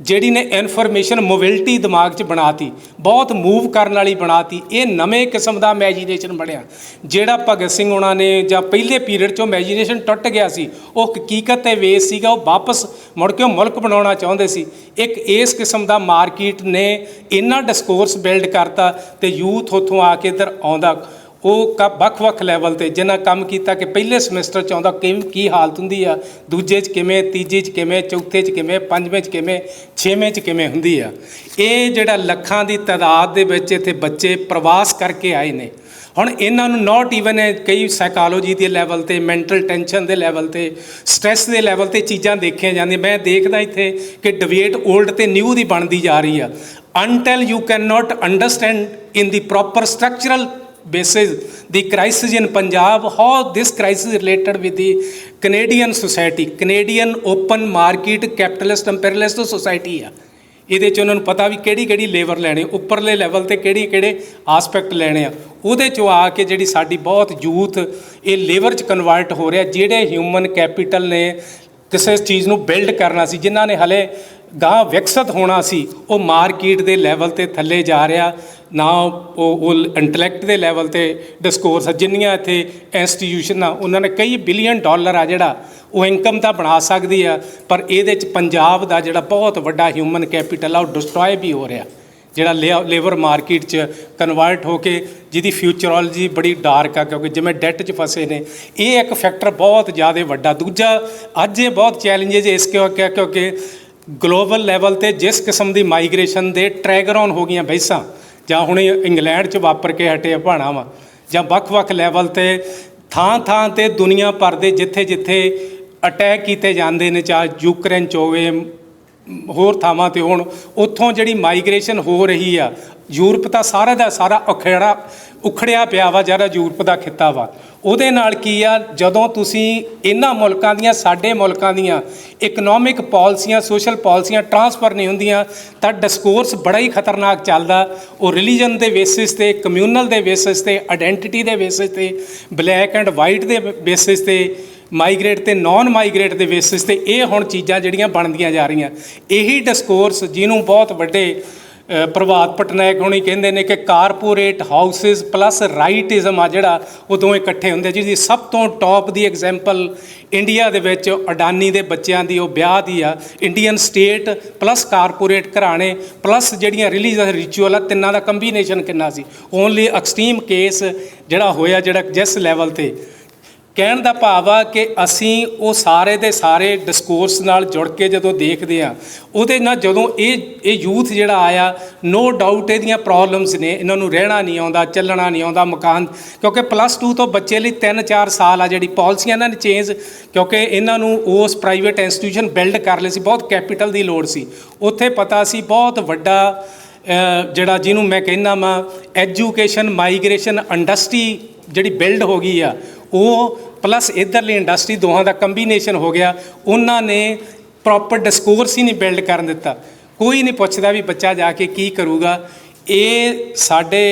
ਜਿਹੜੀ ਨੇ ਇਨਫੋਰਮੇਸ਼ਨ ਮੋਬਿਲਿਟੀ ਦਿਮਾਗ 'ਚ ਬਣਾਤੀ, ਬਹੁਤ ਮੂਵ ਕਰਨ ਵਾਲੀ ਬਣਾਤੀ, ਇਹ ਨਵੇਂ ਕਿਸਮ ਦਾ ਇਮੇਜਿਨੇਸ਼ਨ ਬਣਿਆ। ਜਿਹੜਾ ਭਗਤ ਸਿੰਘ ਉਹਨਾਂ ਨੇ ਜਾਂ ਪਹਿਲੇ ਪੀਰੀਅਡ 'ਚੋਂ ਇਮੇਜਿਨੇਸ਼ਨ ਟੁੱਟ ਗਿਆ ਸੀ, ਉਹ ਹਕੀਕਤ ਤੇ ਵੇਸ ਸੀਗਾ, ਉਹ ਵਾਪਸ ਮੁੜ ਕੇ ਉਹ ਮੁਲਕ ਬਣਾਉਣਾ ਚਾਹੁੰਦੇ ਸੀ। ਇੱਕ ਇਸ ਕਿਸਮ ਦਾ ਮਾਰਕੀਟ ਨੇ ਇੰਨਾ ਡਿਸਕੋਰਸ ਬਿਲਡ ਕਰਤਾ ਤੇ ਯੂਥ ਉੱਥੋਂ ਆ ਕੇ ਇੱਧਰ ਆਉਂਦਾ। ਉਹ ਕ ਵੱਖ-ਵੱਖ ਲੈਵਲ ਤੇ ਜਿਨ੍ਹਾਂ ਕੰਮ ਕੀਤਾ ਕਿ ਪਹਿਲੇ ਸਮੈਸਟਰ ਚ ਆਉਂਦਾ ਕਿ ਕੀ ਹਾਲਤ ਹੁੰਦੀ ਆ, ਦੂਜੇ ਚ ਕਿਵੇਂ, ਤੀਜੇ ਚ ਕਿਵੇਂ, ਚੌਥੇ ਚ ਕਿਵੇਂ, ਪੰਜਵੇਂ ਚ ਕਿਵੇਂ, ਛੇਵੇਂ ਚ ਕਿਵੇਂ ਹੁੰਦੀ ਆ। ਇਹ ਜਿਹੜਾ ਲੱਖਾਂ ਦੀ ਤਾਦਾਦ ਦੇ ਵਿੱਚ ਇੱਥੇ ਬੱਚੇ ਪ੍ਰਵਾਸ ਕਰਕੇ ਆਏ ਨੇ। ਹੁਣ ਇਹਨਾਂ ਨੂੰ ਨਾਟ ਈਵਨ ਕਈ ਸਾਈਕੋਲੋਜੀ ਦੇ ਲੈਵਲ ਤੇ ਮੈਂਟਲ ਟੈਂਸ਼ਨ ਦੇ ਲੈਵਲ ਤੇ ਸਟ੍ਰੈਸ ਦੇ ਲੈਵਲ ਤੇ ਚੀਜ਼ਾਂ ਦੇਖੀਆਂ ਜਾਂਦੀਆਂ। ਮੈਂ ਦੇਖਦਾ ਇੱਥੇ ਕਿ ਡਿਬੇਟ 올ਡ ਤੇ ਨਿਊ ਦੀ ਬਣਦੀ ਜਾ ਰਹੀ ਆ। Until you can cannot understand in the proper structural basis the crisis in punjab how this crisis related with the canadian society canadian open market capitalist imperialist society ਆ ਇਹਦੇ 'ਚ ਉਹਨਾਂ ਨੂੰ ਪਤਾ ਵੀ ਕਿਹੜੀ ਕਿਹੜੀ ਲੇਬਰ ਲੈਣੀ ਉੱਪਰਲੇ ਲੈਵਲ ਤੇ ਕਿਹੜੀ ਕਿਹੜੇ ਆਸਪੈਕਟ ਲੈਣੇ ਆ ਉਹਦੇ 'ਚੋਂ ਆ ਕੇ ਜਿਹੜੀ ਸਾਡੀ ਬਹੁਤ ਯੂਥ ਇਹ ਲੇਬਰ 'ਚ ਕਨਵਰਟ ਹੋ ਰਿਹਾ ਜਿਹੜੇ ਹਿਊਮਨ ਕੈਪੀਟਲ ਨੇ ਕਿਸੇ ਚੀਜ਼ ਨੂੰ ਬਿਲਡ ਕਰਨਾ ਸੀ ਜਿਨ੍ਹਾਂ ਨੇ ਹਲੇ ਗਾਂ ਵਿਕਸਿਤ ਹੋਣਾ ਸੀ, ਉਹ ਮਾਰਕੀਟ ਦੇ ਲੈਵਲ ਤੇ ਥੱਲੇ ਜਾ ਰਿਹਾ, ਨਾ ਉਹ ਉਹ ਇੰਟੈਲੈਕਟ ਦੇ ਲੈਵਲ ਤੇ ਡਿਸਕੋਰਸ ਜਿੰਨੀਆਂ ਇੱਥੇ ਇੰਸਟੀਟਿਊਸ਼ਨ ਆ, ਉਹਨਾਂ ਨੇ ਕਈ ਬਿਲੀਅਨ ਡਾਲਰ ਆ ਜਿਹੜਾ, ਉਹ ਇਨਕਮ ਤਾਂ ਬਣਾ ਸਕਦੀ ਆ, ਪਰ ਇਹਦੇ ਚ ਪੰਜਾਬ ਦਾ ਜਿਹੜਾ ਬਹੁਤ ਵੱਡਾ ਹਿਊਮਨ ਕੈਪੀਟਲ ਆ, ਉਹ ਡਿਸਟਰੋਏ ਵੀ ਹੋ ਰਿਹਾ। ਜਿਹੜਾ ਲੇਬਰ ਮਾਰਕੀਟ 'ਚ ਕਨਵਰਟ ਹੋ ਕੇ, ਜਿਹਦੀ ਫਿਊਚਰੋਲੋਜੀ ਬੜੀ ਡਾਰਕ ਆ, ਕਿਉਂਕਿ ਜਿਵੇਂ ਡੈਟ 'ਚ ਫਸੇ ਨੇ, ਇਹ ਇੱਕ ਫੈਕਟਰ ਬਹੁਤ ਜ਼ਿਆਦਾ ਵੱਡਾ। ਦੂਜਾ, ਅੱਜ ਇਹ ਬਹੁਤ ਚੈਲੰਜਸ ਇਸ ਕਿਉਂਕਿ ਕਿਉਂਕਿ ਗਲੋਬਲ ਲੈਵਲ ਤੇ ਜਿਸ ਕਿਸਮ ਦੀ ਮਾਈਗ੍ਰੇਸ਼ਨ ਦੇ ਟ੍ਰੈਗਰ ਔਨ ਹੋ ਗਈਆਂ ਬਹਿਸਾਂ ਜਾਂ ਹੁਣ ਇੰਗਲੈਂਡ 'ਚ ਵਾਪਰ ਕੇ ਹਟੇ ਭਾਣਾ ਵਾ, ਜਾਂ ਵੱਖ-ਵੱਖ ਲੈਵਲ ਤੇ ਥਾਂ-ਥਾਂ ਤੇ ਦੁਨੀਆ ਭਰ ਦੇ ਜਿੱਥੇ-ਜਿੱਥੇ ਅਟੈਕ ਕੀਤੇ ਜਾਂਦੇ ਨੇ, ਚਾਹੇ ਯੂਕਰੇਨ 'ਚ ਹੋਵੇ, ਹੋਰ ਥਾਵਾਂ ਤੇ ਹੁਣ, ਉੱਥੋਂ ਜਿਹੜੀ ਮਾਈਗ੍ਰੇਸ਼ਨ ਹੋ ਰਹੀ ਆ, ਯੂਰਪ ਤਾਂ ਸਾਰਾ ਦਾ ਸਾਰਾ ਉਖੜਾ, ਉਖੜਿਆ ਪਿਆ ਵਾ ਜਿਹੜਾ ਯੂਰਪ ਦਾ ਖਿੱਤਾ ਵਾ। ਉਹਦੇ ਨਾਲ ਕੀ ਆ, ਜਦੋਂ ਤੁਸੀਂ ਇਹਨਾਂ ਮੁਲਕਾਂ ਦੀਆਂ, ਸਾਡੇ ਮੁਲਕਾਂ ਦੀਆਂ ਇਕਨੋਮਿਕ ਪਾਲਿਸੀਆਂ ਸੋਸ਼ਲ ਪਾਲਿਸੀਆਂ ਟਰਾਂਸਫਰ ਨਹੀਂ ਹੁੰਦੀਆਂ, ਤਾਂ ਡਿਸਕੋਰਸ ਬੜਾ ਹੀ ਖਤਰਨਾਕ ਚੱਲਦਾ। ਉਹ ਰਿਲੀਜਨ ਦੇ ਬੇਸਿਸ ਤੇ ਕਮਿਊਨਲ ਦੇ ਬੇਸਿਸ ਤੇ ਆਇਡੈਂਟੀਟੀ ਦੇ ਬੇਸਿਸ ਤੇ ਬਲੈਕ ਐਂਡ ਵਾਈਟ ਦੇ ਬੇਸਿਸ ਤੇ ਮਾਈਗ੍ਰੇਟ ਤੇ ਨਾਨ ਮਾਈਗ੍ਰੇਟ ਦੇ ਬੇਸਿਸ ਤੇ, ਇਹ ਹੁਣ ਚੀਜ਼ਾਂ ਜਿਹੜੀਆਂ ਬਣਦੀਆਂ ਜਾ ਰਹੀਆਂ। ਇਹੀ ਡਿਸਕੋਰਸ ਜਿਹਨੂੰ ਬਹੁਤ ਵੱਡੇ ਪ੍ਰਭਾਤ ਪਟਨਾਇਕ ਹੋਣੀ ਕਹਿੰਦੇ ਨੇ ਕਿ ਕਾਰਪੋਰੇਟ ਹਾਊਸਸ ਪਲੱਸ ਰਾਈਟਿਜ਼ਮ ਆ ਜਿਹੜਾ, ਉਹ ਦੋਵੇਂ ਇਕੱਠੇ ਹੁੰਦੇ ਜਿਹਦੀ ਸਭ ਤੋਂ ਟੌਪ ਦੀ ਐਗਜ਼ਾਮਪਲ ਇੰਡੀਆ ਦੇ ਵਿੱਚ ਅਡਾਨੀ ਦੇ ਬੱਚਿਆਂ ਦੀ, ਉਹ ਵਿਆਹ ਦੀ ਆ। ਇੰਡੀਅਨ ਸਟੇਟ ਪਲੱਸ ਕਾਰਪੋਰੇਟ ਘਰਾਣੇ ਪਲੱਸ ਜਿਹੜੀਆਂ ਰਿਲੀਜੀਅਸ ਰਿਚੁਅਲ ਆ, ਤਿੰਨਾਂ ਦਾ ਕੰਬੀਨੇਸ਼ਨ ਕਿੰਨਾ ਸੀ? ਓਨਲੀ ਐਕਸਟ੍ਰੀਮ ਕੇਸ ਜਿਹੜਾ ਹੋਇਆ ਜਿਹੜਾ ਜਿਸ ਲੈਵਲ ਤੇ। ਕਹਿਣ ਦਾ ਭਾਵ ਆ ਕਿ ਅਸੀਂ ਉਹ ਸਾਰੇ ਦੇ ਸਾਰੇ ਡਿਸਕੋਰਸ ਨਾਲ ਜੁੜ ਕੇ ਜਦੋਂ ਦੇਖਦੇ ਆ, ਉਹਦੇ ਨਾਲ ਜਦੋਂ ਇਹ ਇਹ ਯੂਥ ਜਿਹੜਾ ਆਇਆ ਨੋ ਡਾਊਟ ਇਹਦੀਆਂ ਪ੍ਰੋਬਲਮਸ ਨੇ, ਇਹਨਾਂ ਨੂੰ ਰਹਿਣਾ ਨਹੀਂ ਆਉਂਦਾ, ਚੱਲਣਾ ਨਹੀਂ ਆਉਂਦਾ ਮਕਾਨ, ਕਿਉਂਕਿ ਪਲੱਸ 2 ਤੋਂ ਬੱਚੇ ਲਈ 3-4 ਸਾਲ ਆ ਜਿਹੜੀ ਪਾਲਿਸੀਆਂ ਇਹਨਾਂ ਨੇ ਚੇਂਜ ਕਿਉਂਕਿ ਇਹਨਾਂ ਨੂੰ ਉਸ ਪ੍ਰਾਈਵੇਟ ਇੰਸਟੀਟਿਊਸ਼ਨ ਬਿਲਡ ਕਰ ਲਈ ਸੀ, ਬਹੁਤ ਕੈਪੀਟਲ ਦੀ ਲੋੜ ਸੀ। ਉੱਥੇ ਪਤਾ ਸੀ ਬਹੁਤ ਵੱਡਾ ਜਿਹੜਾ ਜਿਹਨੂੰ ਮੈਂ ਕਹਿੰਦਾ ਵਾਂ ਐਜੂਕੇਸ਼ਨ ਮਾਈਗ੍ਰੇਸ਼ਨ ਇੰਡਸਟਰੀ ਜਿਹੜੀ ਬਿਲਡ ਹੋ ਗਈ ਆ ਉਹ ਪਲੱਸ ਇਧਰਲੀ ਇੰਡਸਟਰੀ ਦੋਹਾਂ ਦਾ ਕੰਬੀਨੇਸ਼ਨ ਹੋ ਗਿਆ। ਉਹਨਾਂ ਨੇ ਪ੍ਰੋਪਰ ਡਿਸਕੋਰਸ ਹੀ ਨਹੀਂ ਬਿਲਡ ਕਰਨ ਦਿੱਤਾ। ਕੋਈ ਨਹੀਂ ਪੁੱਛਦਾ ਵੀ ਬੱਚਾ ਜਾ ਕੇ ਕੀ ਕਰੂਗਾ। ਇਹ ਸਾਡੇ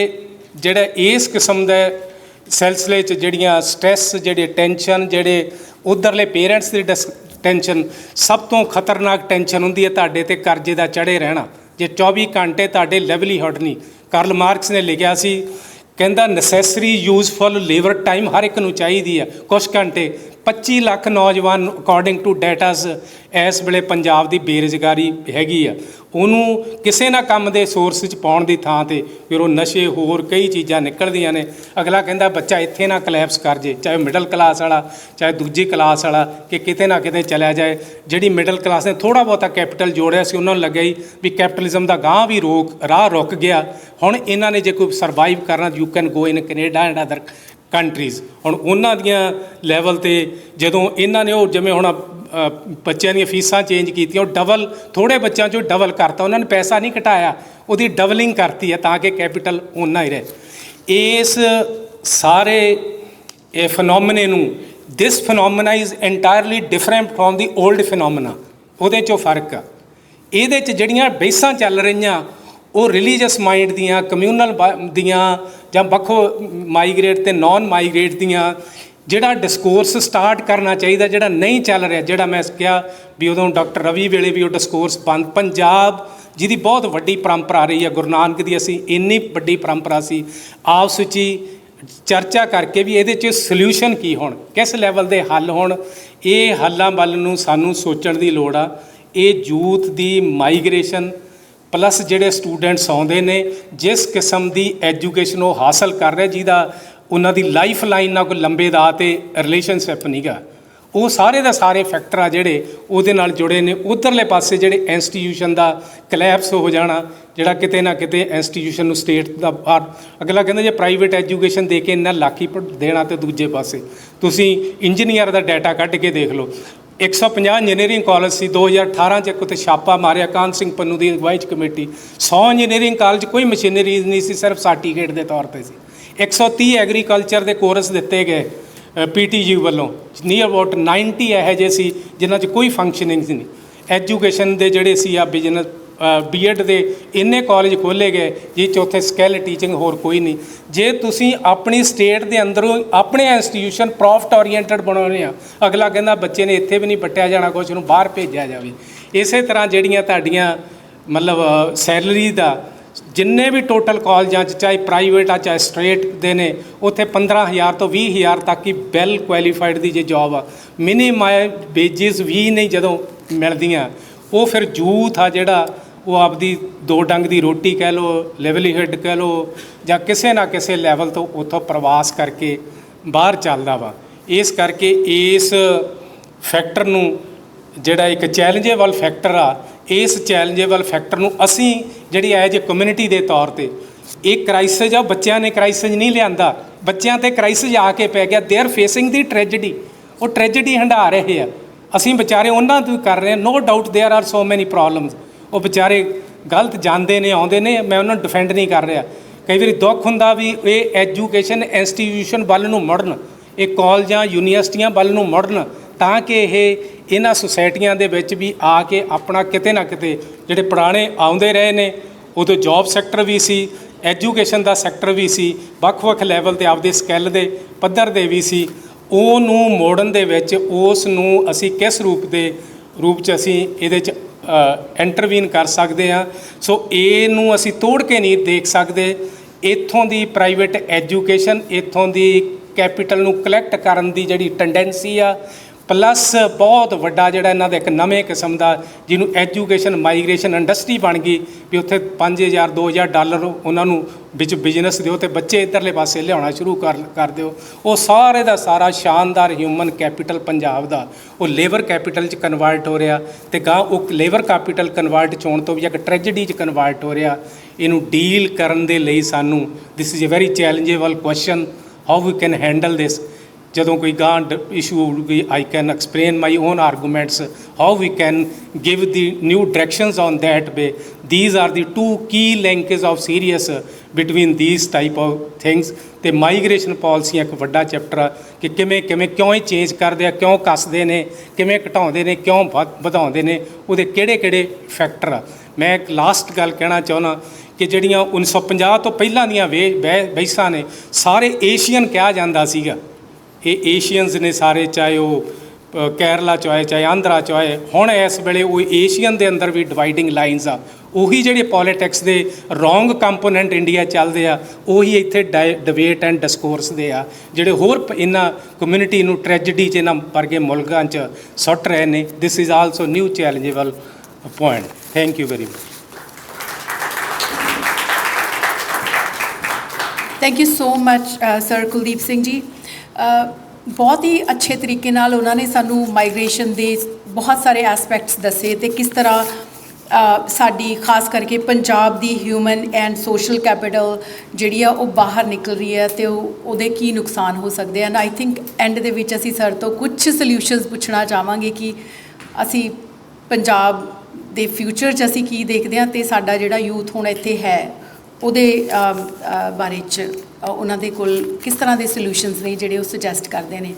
ਜਿਹੜਾ ਇਸ ਕਿਸਮ ਦੇ ਸਿਲਸਿਲੇ 'ਚ ਜਿਹੜੀਆਂ ਸਟ੍ਰੈਸ ਜਿਹੜੇ ਟੈਨਸ਼ਨ ਜਿਹੜੇ ਉਧਰਲੇ ਪੇਰੈਂਟਸ ਦੀ ਟੈਨਸ਼ਨ ਸਭ ਤੋਂ ਖਤਰਨਾਕ ਟੈਨਸ਼ਨ ਹੁੰਦੀ ਹੈ ਤੁਹਾਡੇ ਤੇ ਕਰਜ਼ੇ ਦਾ ਚੜੇ ਰਹਿਣਾ। ਜੇ 24 ਘੰਟੇ ਤੁਹਾਡੇ ਲਿਵਲੀਹੁੱਡ ਨਹੀਂ। ਕਾਰਲ ਮਾਰਕਸ ਨੇ ਲਿਖਿਆ ਸੀ ਕਹਿੰਦਾ ਨੈਸੈਸਰੀ ਯੂਜ਼ਫੁਲ ਲੇਬਰ ਟਾਈਮ ਹਰ ਇੱਕ ਨੂੰ ਚਾਹੀਦੀ ਆ। ਕੁਝ ਘੰਟੇ 25 ਲੱਖ ਨੌਜਵਾਨ ਅਕੋਰਡਿੰਗ ਟੂ ਡਾਟਾਸ ਇਸ ਵੇਲੇ ਪੰਜਾਬ ਦੀ ਬੇਰੁਜ਼ਗਾਰੀ ਹੈਗੀ ਆ। ਉਹਨੂੰ ਕਿਸੇ ਨਾ ਕੰਮ ਦੇ ਸੋਰਸ 'ਚ ਪਾਉਣ ਦੀ ਥਾਂ ਤੇ ਫਿਰ ਉਹ ਨਸ਼ੇ ਹੋਰ ਕਈ ਚੀਜ਼ਾਂ ਨਿਕਲਦੀਆਂ ਨੇ। ਅਗਲਾ ਕਹਿੰਦਾ, ਬੱਚਾ ਇੱਥੇ ਨਾ ਕਲੈਪਸ ਕਰ ਜੇ, ਚਾਹੇ ਮਿਡਲ ਕਲਾਸ ਵਾਲਾ, ਚਾਹੇ ਦੂਜੀ ਕਲਾਸ ਵਾਲਾ, ਕਿ ਕਿਤੇ ਨਾ ਕਿਤੇ ਚਲਿਆ ਜਾਏ। ਜਿਹੜੀ ਮਿਡਲ ਕਲਾਸ ਨੇ ਥੋੜਾ ਬਹੁਤਾ ਕੈਪੀਟਲ ਜੋੜਿਆ ਸੀ, ਉਹਨਾਂ ਨੂੰ ਲੱਗਿਆ ਹੀ ਵੀ ਕੈਪੀਟਲਿਜ਼ਮ ਦਾ ਗਾਂ ਵੀ ਰੋਕ, ਰਾਹ ਰੁਕ ਗਿਆ। ਹੁਣ ਇਹਨਾਂ ਨੇ ਜੇ ਕੋਈ ਸਰਵਾਈਵ ਕਰਨਾ you can go in Canada and other countries ਹੁਣ ਉਹਨਾਂ ਦੀਆਂ ਲੈਵਲ ਤੇ ਜਦੋਂ ਇਹਨਾਂ ਨੇ ਉਹ ਜਿਵੇਂ ਹੁਣ ਬੱਚਿਆਂ ਦੀਆਂ ਫੀਸਾਂ ਚੇਂਜ ਕੀਤੀਆਂ, ਉਹ ਡਬਲ ਥੋੜੇ ਬੱਚਿਆਂ 'ਚੋਂ ਡਬਲ ਕਰਤਾ। ਉਹਨਾਂ ਨੇ ਪੈਸਾ ਨਹੀਂ ਘਟਾਇਆ, ਉਹਦੀ ਡਬਲਿੰਗ ਕਰਤੀ ਹੈ ਤਾਂ ਕਿ ਕੈਪੀਟਲ ਓਨਾ ਹੀ ਰਹੇ। ਇਸ ਸਾਰੇ ਇਹ ਫੀਨੋਮੀਨੇ ਨੂੰ this phenomena is entirely different from the old phenomena ਉਹਦੇ 'ਚੋਂ ਫ਼ਰਕ ਆ। ਇਹਦੇ 'ਚ ਜਿਹੜੀਆਂ ਬੇਸਾਂ ਚੱਲ ਰਹੀਆਂ ਉਹ ਰਿਲੀਜੀਅਸ ਮਾਈਂਡ ਦੀਆਂ ਕਮਿਊਨਲ ਦੀਆਂ ਜਾਂ ਵੱਖੋ ਮਾਈਗ੍ਰੇਟ ਤੇ ਨਾਨ ਮਾਈਗ੍ਰੇਟ ਦੀਆਂ ਜਿਹੜਾ ਡਿਸਕੋਰਸ ਸਟਾਰਟ ਕਰਨਾ ਚਾਹੀਦਾ, ਜਿਹੜਾ ਨਹੀਂ ਚੱਲ ਰਿਹਾ, ਜਿਹੜਾ ਮੈਂ ਕਿਹਾ ਵੀ ਉਦੋਂ ਡਾਕਟਰ ਰਵੀ ਵੇਲੇ ਵੀ ਉਹ ਡਿਸਕੋਰਸ ਬੰਦ ਪੰਜਾਬ ਜਿਹਦੀ ਬਹੁਤ ਵੱਡੀ ਪਰੰਪਰਾ ਰਹੀ ਹੈ, ਗੁਰੂ ਨਾਨਕ ਦੀ ਅਸੀਂ ਇੰਨੀ ਵੱਡੀ ਪਰੰਪਰਾ ਸੀ ਆਪਸ ਵਿੱਚ ਹੀ ਚਰਚਾ ਕਰਕੇ ਵੀ ਇਹਦੇ 'ਚ ਸੋਲੂਸ਼ਨ ਕੀ ਹੋਣ, ਕਿਸ ਲੈਵਲ ਦੇ ਹੱਲ ਹੋਣ, ਇਹ ਹੱਲਾਂ ਵੱਲ ਨੂੰ ਸਾਨੂੰ ਸੋਚਣ ਦੀ ਲੋੜ ਆ, ਇਹ ਯੂਥ ਦੀ ਮਾਈਗ੍ਰੇਸ਼ਨ ਪਲੱਸ ਜਿਹੜੇ ਸਟੂਡੈਂਟਸ ਆਉਂਦੇ ਨੇ, ਜਿਸ ਕਿਸਮ ਦੀ ਐਜੂਕੇਸ਼ਨ ਉਹ ਹਾਸਲ ਕਰ ਰਹੇ, ਜਿਹਦਾ ਉਹਨਾਂ ਦੀ ਲਾਈਫ ਲਾਈਨ ਨਾਲ ਕੋਈ ਲੰਬੇ ਦਾ ਤੇ ਰਿਲੇਸ਼ਨਸ਼ਿਪ ਨਹੀਂਗਾ ਉਹ ਸਾਰੇ ਦਾ ਸਾਰੇ ਫੈਕਟਰ ਆ ਜਿਹੜੇ ਉਹਦੇ ਨਾਲ ਜੁੜੇ ਨੇ। ਉਧਰਲੇ ਪਾਸੇ ਜਿਹੜੇ ਇੰਸਟੀਟਿਊਸ਼ਨ ਦਾ ਕਲੈਪਸ ਹੋ ਜਾਣਾ, ਜਿਹੜਾ ਕਿਤੇ ਨਾ ਕਿਤੇ ਇੰਸਟੀਟਿਊਸ਼ਨ ਨੂੰ ਸਟੇਟ ਦਾ ਬਾਹਰ, ਅਗਲਾ ਕਹਿੰਦਾ ਜੇ ਪ੍ਰਾਈਵੇਟ ਐਜੂਕੇਸ਼ਨ ਦੇ ਕੇ ਇੰਨਾ ਲਾਖੀ ਹੀ ਦੇਣਾ ਤੇ ਦੂਜੇ ਪਾਸੇ। ਤੁਸੀਂ ਇੰਜੀਨੀਅਰ ਦਾ ਡਾਟਾ ਕੱਢ ਕੇ ਦੇਖ ਲਓ। 150 ਇੰਜੀਨੀਅਰਿੰਗ ਕਾਲਜ ਸੀ 2018 ਚ ਇੱਕ ਉੱਤੇ ਛਾਪਾ ਮਾਰਿਆ ਕਾਨ ਸਿੰਘ ਪੰਨੂ ਦੀ ਅਗਵਾਈ 'ਚ ਕਮੇਟੀ। 100 ਇੰਜੀਨੀਅਰਿੰਗ ਕਾਲਜ ਕੋਈ ਮਸ਼ੀਨਰੀ ਨਹੀਂ ਸੀ, ਸਿਰਫ ਸਰਟੀਫਿਕੇਟ ਦੇ ਤੌਰ ਤੇ ਸੀ। 130 ਐਗਰੀਕਲਚਰ ਦੇ ਕੋਰਸ ਦਿੱਤੇ ਗਏ ਪੀਟੀਯੂ ਵੱਲੋਂ। ਨੀਅਰ ਅਬਾਊਟ 90 ਇਹੋ ਜਿਹੇ ਸੀ, ਜਿਨ੍ਹਾਂ 'ਚ ਕੋਈ ਫੰਕਸ਼ਨਿੰਗ ਨਹੀਂ। ਐਜੂਕੇਸ਼ਨ ਦੇ ਜਿਹੜੇ ਸੀ ਆ ਬਿਜ਼ਨਸ ਬੀਐਡ ਦੇ ਇੰਨੇ ਕਾਲਜ ਖੋਲੇ ਗਏ, ਜਿਹ 'ਚ ਉੱਥੇ ਸਕਿੱਲ ਟੀਚਿੰਗ ਹੋਰ ਕੋਈ ਨਹੀਂ। ਜੇ ਤੁਸੀਂ ਆਪਣੀ ਸਟੇਟ ਦੇ ਅੰਦਰੋਂ ਆਪਣੇ ਇੰਸਟੀਟਿਊਸ਼ਨ ਪ੍ਰੋਫਿਟ ਓਰੀਐਂਟਡ ਬਣਾਉਣੇ ਆ, ਅਗਲਾ ਕਹਿੰਦਾ ਬੱਚੇ ਨੇ ਇੱਥੇ ਵੀ ਨਹੀਂ ਪੱਟਿਆ ਜਾਣਾ, ਕੁਛ ਨੂੰ ਬਾਹਰ ਭੇਜਿਆ ਜਾਵੇ। ਇਸੇ ਤਰ੍ਹਾਂ ਜਿਹੜੀਆਂ ਤੁਹਾਡੀਆਂ, ਮਤਲਬ ਸੈਲਰੀ ਦਾ, ਜਿੰਨੇ ਵੀ ਟੋਟਲ ਕਾਲਜਾਂ 'ਚ ਚਾਹੇ ਪ੍ਰਾਈਵੇਟ ਆ, ਚਾਹੇ ਸਟੇਟ ਦੇ ਨੇ, ਉੱਥੇ 15000 ਤੋਂ 20000 ਤੱਕ ਹੀ ਵੈਲ ਕੁਆਲੀਫਾਈਡ ਦੀ ਜੇ ਜੌਬ ਆ ਮਿਨੀਮਮ ਵੇਜਸ ਵੀ ਨਹੀਂ ਜਦੋਂ ਮਿਲਦੀਆਂ। ਉਹ ਫਿਰ ਯੂਥ ਆ ਜਿਹੜਾ ਉਹ ਆਪਦੀ ਦੋ ਡੰਗ ਦੀ ਰੋਟੀ ਕਹਿ ਲੋ ਲਿਵਲੀਹੁੱਡ ਕਹਿ ਲੋ ਜਾਂ ਕਿਸੇ ਨਾ ਕਿਸੇ ਲੈਵਲ ਤੋਂ ਉੱਥੋਂ ਪ੍ਰਵਾਸ ਕਰਕੇ ਬਾਹਰ ਚੱਲਦਾ ਵਾ ਇਸ ਕਰਕੇ ਇਸ ਫੈਕਟਰ ਨੂੰ ਜਿਹੜਾ ਇੱਕ ਚੈਲੰਜੇਬਲ ਫੈਕਟਰ ਆ ਇਸ ਚੈਲੰਜੇਬਲ ਫੈਕਟਰ ਨੂੰ ਅਸੀਂ ਜਿਹੜੀ ਐਜ ਏ ਕਮਿਊਨਿਟੀ ਦੇ ਤੌਰ ਤੇ ਇਹ ਕ੍ਰਾਈਸਿਸ ਆ ਬੱਚਿਆਂ ਨੇ ਕ੍ਰਾਈਸਿਸ ਨਹੀਂ ਲਿਆਂਦਾ ਬੱਚਿਆਂ ਤੇ ਕ੍ਰਾਈਸਿਸ ਆ ਕੇ ਪੈ ਗਿਆ they are facing the tragedy ਉਹ ਟ੍ਰੈਜੇਡੀ ਹੰਢਾ ਰਹੇ ਆ ਅਸੀਂ ਵਿਚਾਰੇ ਉਹਨਾਂ ਤੋਂ ਕਰ ਰਹੇ ਹਾਂ no doubt there are so many problems ਉਹ ਵਿਚਾਰੇ ਗਲਤ ਜਾਂਦੇ ਨੇ, ਆਉਂਦੇ ਨੇ, ਮੈਂ ਉਹਨਾਂ ਨੂੰ ਡਿਫੈਂਡ ਨਹੀਂ ਕਰ ਰਿਹਾ। ਕਈ ਵਾਰੀ ਦੁੱਖ ਹੁੰਦਾ ਵੀ ਇਹ ਐਜੂਕੇਸ਼ਨ ਇੰਸਟੀਟਿਊਸ਼ਨ ਵੱਲ ਨੂੰ ਮੁੜਨ, ਇਹ ਕਾਲਜਾਂ, ਯੂਨੀਵਰਸਿਟੀਆਂ ਵੱਲ ਨੂੰ ਮੁੜਨ, ਤਾਂ ਕਿ ਇਹ ਇਹਨਾਂ ਸੁਸਾਇਟੀਆਂ ਦੇ ਵਿੱਚ ਵੀ ਆ ਕੇ ਆਪਣਾ ਕਿਤੇ ਨਾ ਕਿਤੇ ਜਿਹੜੇ ਪੁਰਾਣੇ ਆਉਂਦੇ ਰਹੇ ਨੇ ਉਦੋਂ ਜੌਬ ਸੈਕਟਰ ਵੀ ਸੀ ਐਜੂਕੇਸ਼ਨ ਦਾ ਸੈਕਟਰ ਵੀ ਸੀ, ਵੱਖ-ਵੱਖ ਲੈਵਲ ਤੇ ਆਪਦੇ ਸਕਿੱਲ ਦੇ, ਪੱਧਰ ਦੇ ਵੀ ਸੀ, ਉਹਨੂੰ ਮੋੜਨ ਦੇ ਵਿੱਚ ਉਸ ਨੂੰ ਅਸੀਂ ਕਿਸ ਰੂਪ ਦੇ, ਰੂਪ 'ਚ ਅਸੀਂ ਇਹਦੇ 'ਚ ਇੰਟਰਵੀਨ ਕਰ ਸਕਦੇ ਹਾਂ ਸੋ ਇਹ ਨੂੰ ਅਸੀਂ ਤੋੜ ਕੇ ਨਹੀਂ ਦੇਖ ਸਕਦੇ। ਇੱਥੋਂ ਦੀ ਪ੍ਰਾਈਵੇਟ ਐਜੂਕੇਸ਼ਨ ਇੱਥੋਂ ਦੀ ਕੈਪੀਟਲ ਨੂੰ ਕਲੈਕਟ ਕਰਨ ਦੀ ਜਿਹੜੀ ਟੈਂਡੈਂਸੀ ਆ ਪਲੱਸ ਬਹੁਤ ਵੱਡਾ ਜਿਹੜਾ ਇਹਨਾਂ ਦਾ ਇੱਕ ਨਵੇਂ ਕਿਸਮ ਦਾ ਜਿਹਨੂੰ ਐਜੂਕੇਸ਼ਨ ਮਾਈਗ੍ਰੇਸ਼ਨ ਇੰਡਸਟਰੀ ਬਣ ਗਈ ਵੀ ਉੱਥੇ 5000 2000 ਡਾਲਰ ਉਹਨਾਂ ਨੂੰ ਵਿੱਚ ਬਿਜ਼ਨਸ ਦਿਓ ਤੇ ਬੱਚੇ ਇਧਰਲੇ ਪਾਸੇ ਲਿਆਉਣਾ ਸ਼ੁਰੂ ਕਰ ਕਰ ਦਿਓ। ਉਹ ਸਾਰੇ ਦਾ ਸਾਰਾ ਸ਼ਾਨਦਾਰ ਹਿਊਮਨ ਕੈਪੀਟਲ ਪੰਜਾਬ ਦਾ। ਉਹ ਲੇਬਰ ਕੈਪੀਟਲ ਚ ਕਨਵਰਟ ਹੋ ਰਿਹਾ ਤੇ ਗਾਂ ਉਹ ਲੇਬਰ ਕੈਪੀਟਲ ਕਨਵਰਟ ਚ ਹੋਣ ਤੋਂ ਵੀ ਇੱਕ ਟ੍ਰੈਜੇਡੀ ਚ ਕਨਵਰਟ ਹੋ ਰਿਹਾ। ਇਹਨੂੰ ਡੀਲ ਕਰਨ ਦੇ ਲਈ ਸਾਨੂੰ this is a very challengeable question how we can handle this ਜਦੋਂ ਕੋਈ ਗਾਂਡ ਇਸ਼ੂ ਹੋਊਗੀ I can explain my own arguments how we can give the new directions on that way these are the two key linkage of serious between these type of things ਤੇ migration policy ਇੱਕ ਵੱਡਾ chapter ਆ ਕਿ ਕਿਵੇਂ ਕਿਵੇਂ ਕਿਉਂ ਇਹ change ਕਰਦੇ ਆ, ਕਿਉਂ ਕੱਸਦੇ ਨੇ, ਕਿਵੇਂ ਘਟਾਉਂਦੇ ਨੇ, ਕਿਉਂ ਵਧ- ਵਧਾਉਂਦੇ ਨੇ, ਉਹਦੇ ਕਿਹੜੇ ਕਿਹੜੇ ਫੈਕਟਰ ਆ। ਮੈਂ ਇੱਕ ਲਾਸਟ ਗੱਲ ਕਹਿਣਾ ਚਾਹੁੰਦਾ ਕਿ ਜਿਹੜੀਆਂ 1950 ਤੋਂ ਪਹਿਲਾਂ ਦੀਆਂ ਵੇ, ਬਹਿ- ਬਹਿਸਾਂ ਨੇ, ਸਾਰੇ ਏਸ਼ੀਅਨ ਕਿਹਾ ਜਾਂਦਾ ਸੀਗਾ। ਇਹ ਏਸ਼ੀਅਨਸ ਨੇ ਸਾਰੇ ਚਾਹੇ ਉਹ ਕੇਰਲਾ ਚ ਆਏ ਚਾਹੇ ਆਂਧਰਾ ਚ ਆਏ ਹੁਣ ਇਸ ਵੇਲੇ ਉਹ ਏਸ਼ੀਅਨ ਦੇ ਅੰਦਰ ਵੀ ਡਿਵਾਈਡਿੰਗ ਲਾਈਨਸ ਆ। ਉਹੀ ਜਿਹੜੇ ਪੋਲਿਟਿਕਸ ਦੇ ਰੋਂਗ ਕੰਪੋਨੈਂਟ ਇੰਡੀਆ ਚੱਲਦੇ ਆ ਉਹੀ ਇੱਥੇ ਡਿਬੇਟ ਐਂਡ ਡਿਸਕੋਰਸ ਦੇ ਆ ਜਿਹੜੇ ਹੋਰ ਇਹਨਾਂ ਕਮਿਊਨਿਟੀ ਨੂੰ ਟ੍ਰੈਜੇਡੀ ਚ ਇਹਨਾਂ ਵਰਗੇ ਮੁਲਕਾਂ ਚ ਸੁੱਟ ਰਹੇ ਨੇ। This is also new challengeable point thank you very much thank you so much sir Kuldeep Singh ji uh, ਬਹੁਤ ਹੀ ਅੱਛੇ ਤਰੀਕੇ ਨਾਲ ਉਹਨਾਂ ਨੇ ਸਾਨੂੰ ਮਾਈਗ੍ਰੇਸ਼ਨ ਦੇ ਬਹੁਤ ਸਾਰੇ ਐਸਪੈਕਟਸ ਦੱਸੇ ਤੇ ਕਿਸ ਤਰ੍ਹਾਂ ਸਾਡੀ ਖਾਸ ਕਰਕੇ ਪੰਜਾਬ ਦੀ ਹਿਊਮਨ ਐਂਡ ਸੋਸ਼ਲ ਕੈਪੀਟਲ ਜਿਹੜੀ ਆ ਉਹ ਬਾਹਰ ਨਿਕਲ ਰਹੀ ਹੈ ਤੇ ਉਹਦੇ ਕੀ ਨੁਕਸਾਨ ਹੋ ਸਕਦੇ ਹਨ। ਆਈ ਥਿੰਕ ਐਂਡ ਦੇ ਵਿੱਚ ਅਸੀਂ ਸਰ ਤੋਂ ਕੁਝ ਸੋਲਿਊਸ਼ਨਸ ਪੁੱਛਣਾ ਚਾਹਾਂਗੇ ਕਿ ਅਸੀਂ ਪੰਜਾਬ ਦੇ ਫਿਊਚਰ 'ਚ ਅਸੀਂ ਕੀ ਦੇਖਦੇ ਹਾਂ ਤੇ ਸਾਡਾ ਜਿਹੜਾ ਯੂਥ ਹੁਣ ਇੱਥੇ ਹੈ, ਉਹਦੇ ਬਾਰੇ ਚ ਅ, ਉਹਨਾਂ ਦੇ ਕੋਲ ਕਿਸ ਤਰ੍ਹਾਂ ਦੇ ਸੋਲੂਸ਼ਨਸ ਨੇ ਜਿਹੜੇ ਉਹ ਸੁਜੈਸਟ ਕਰਦੇ ਨੇ?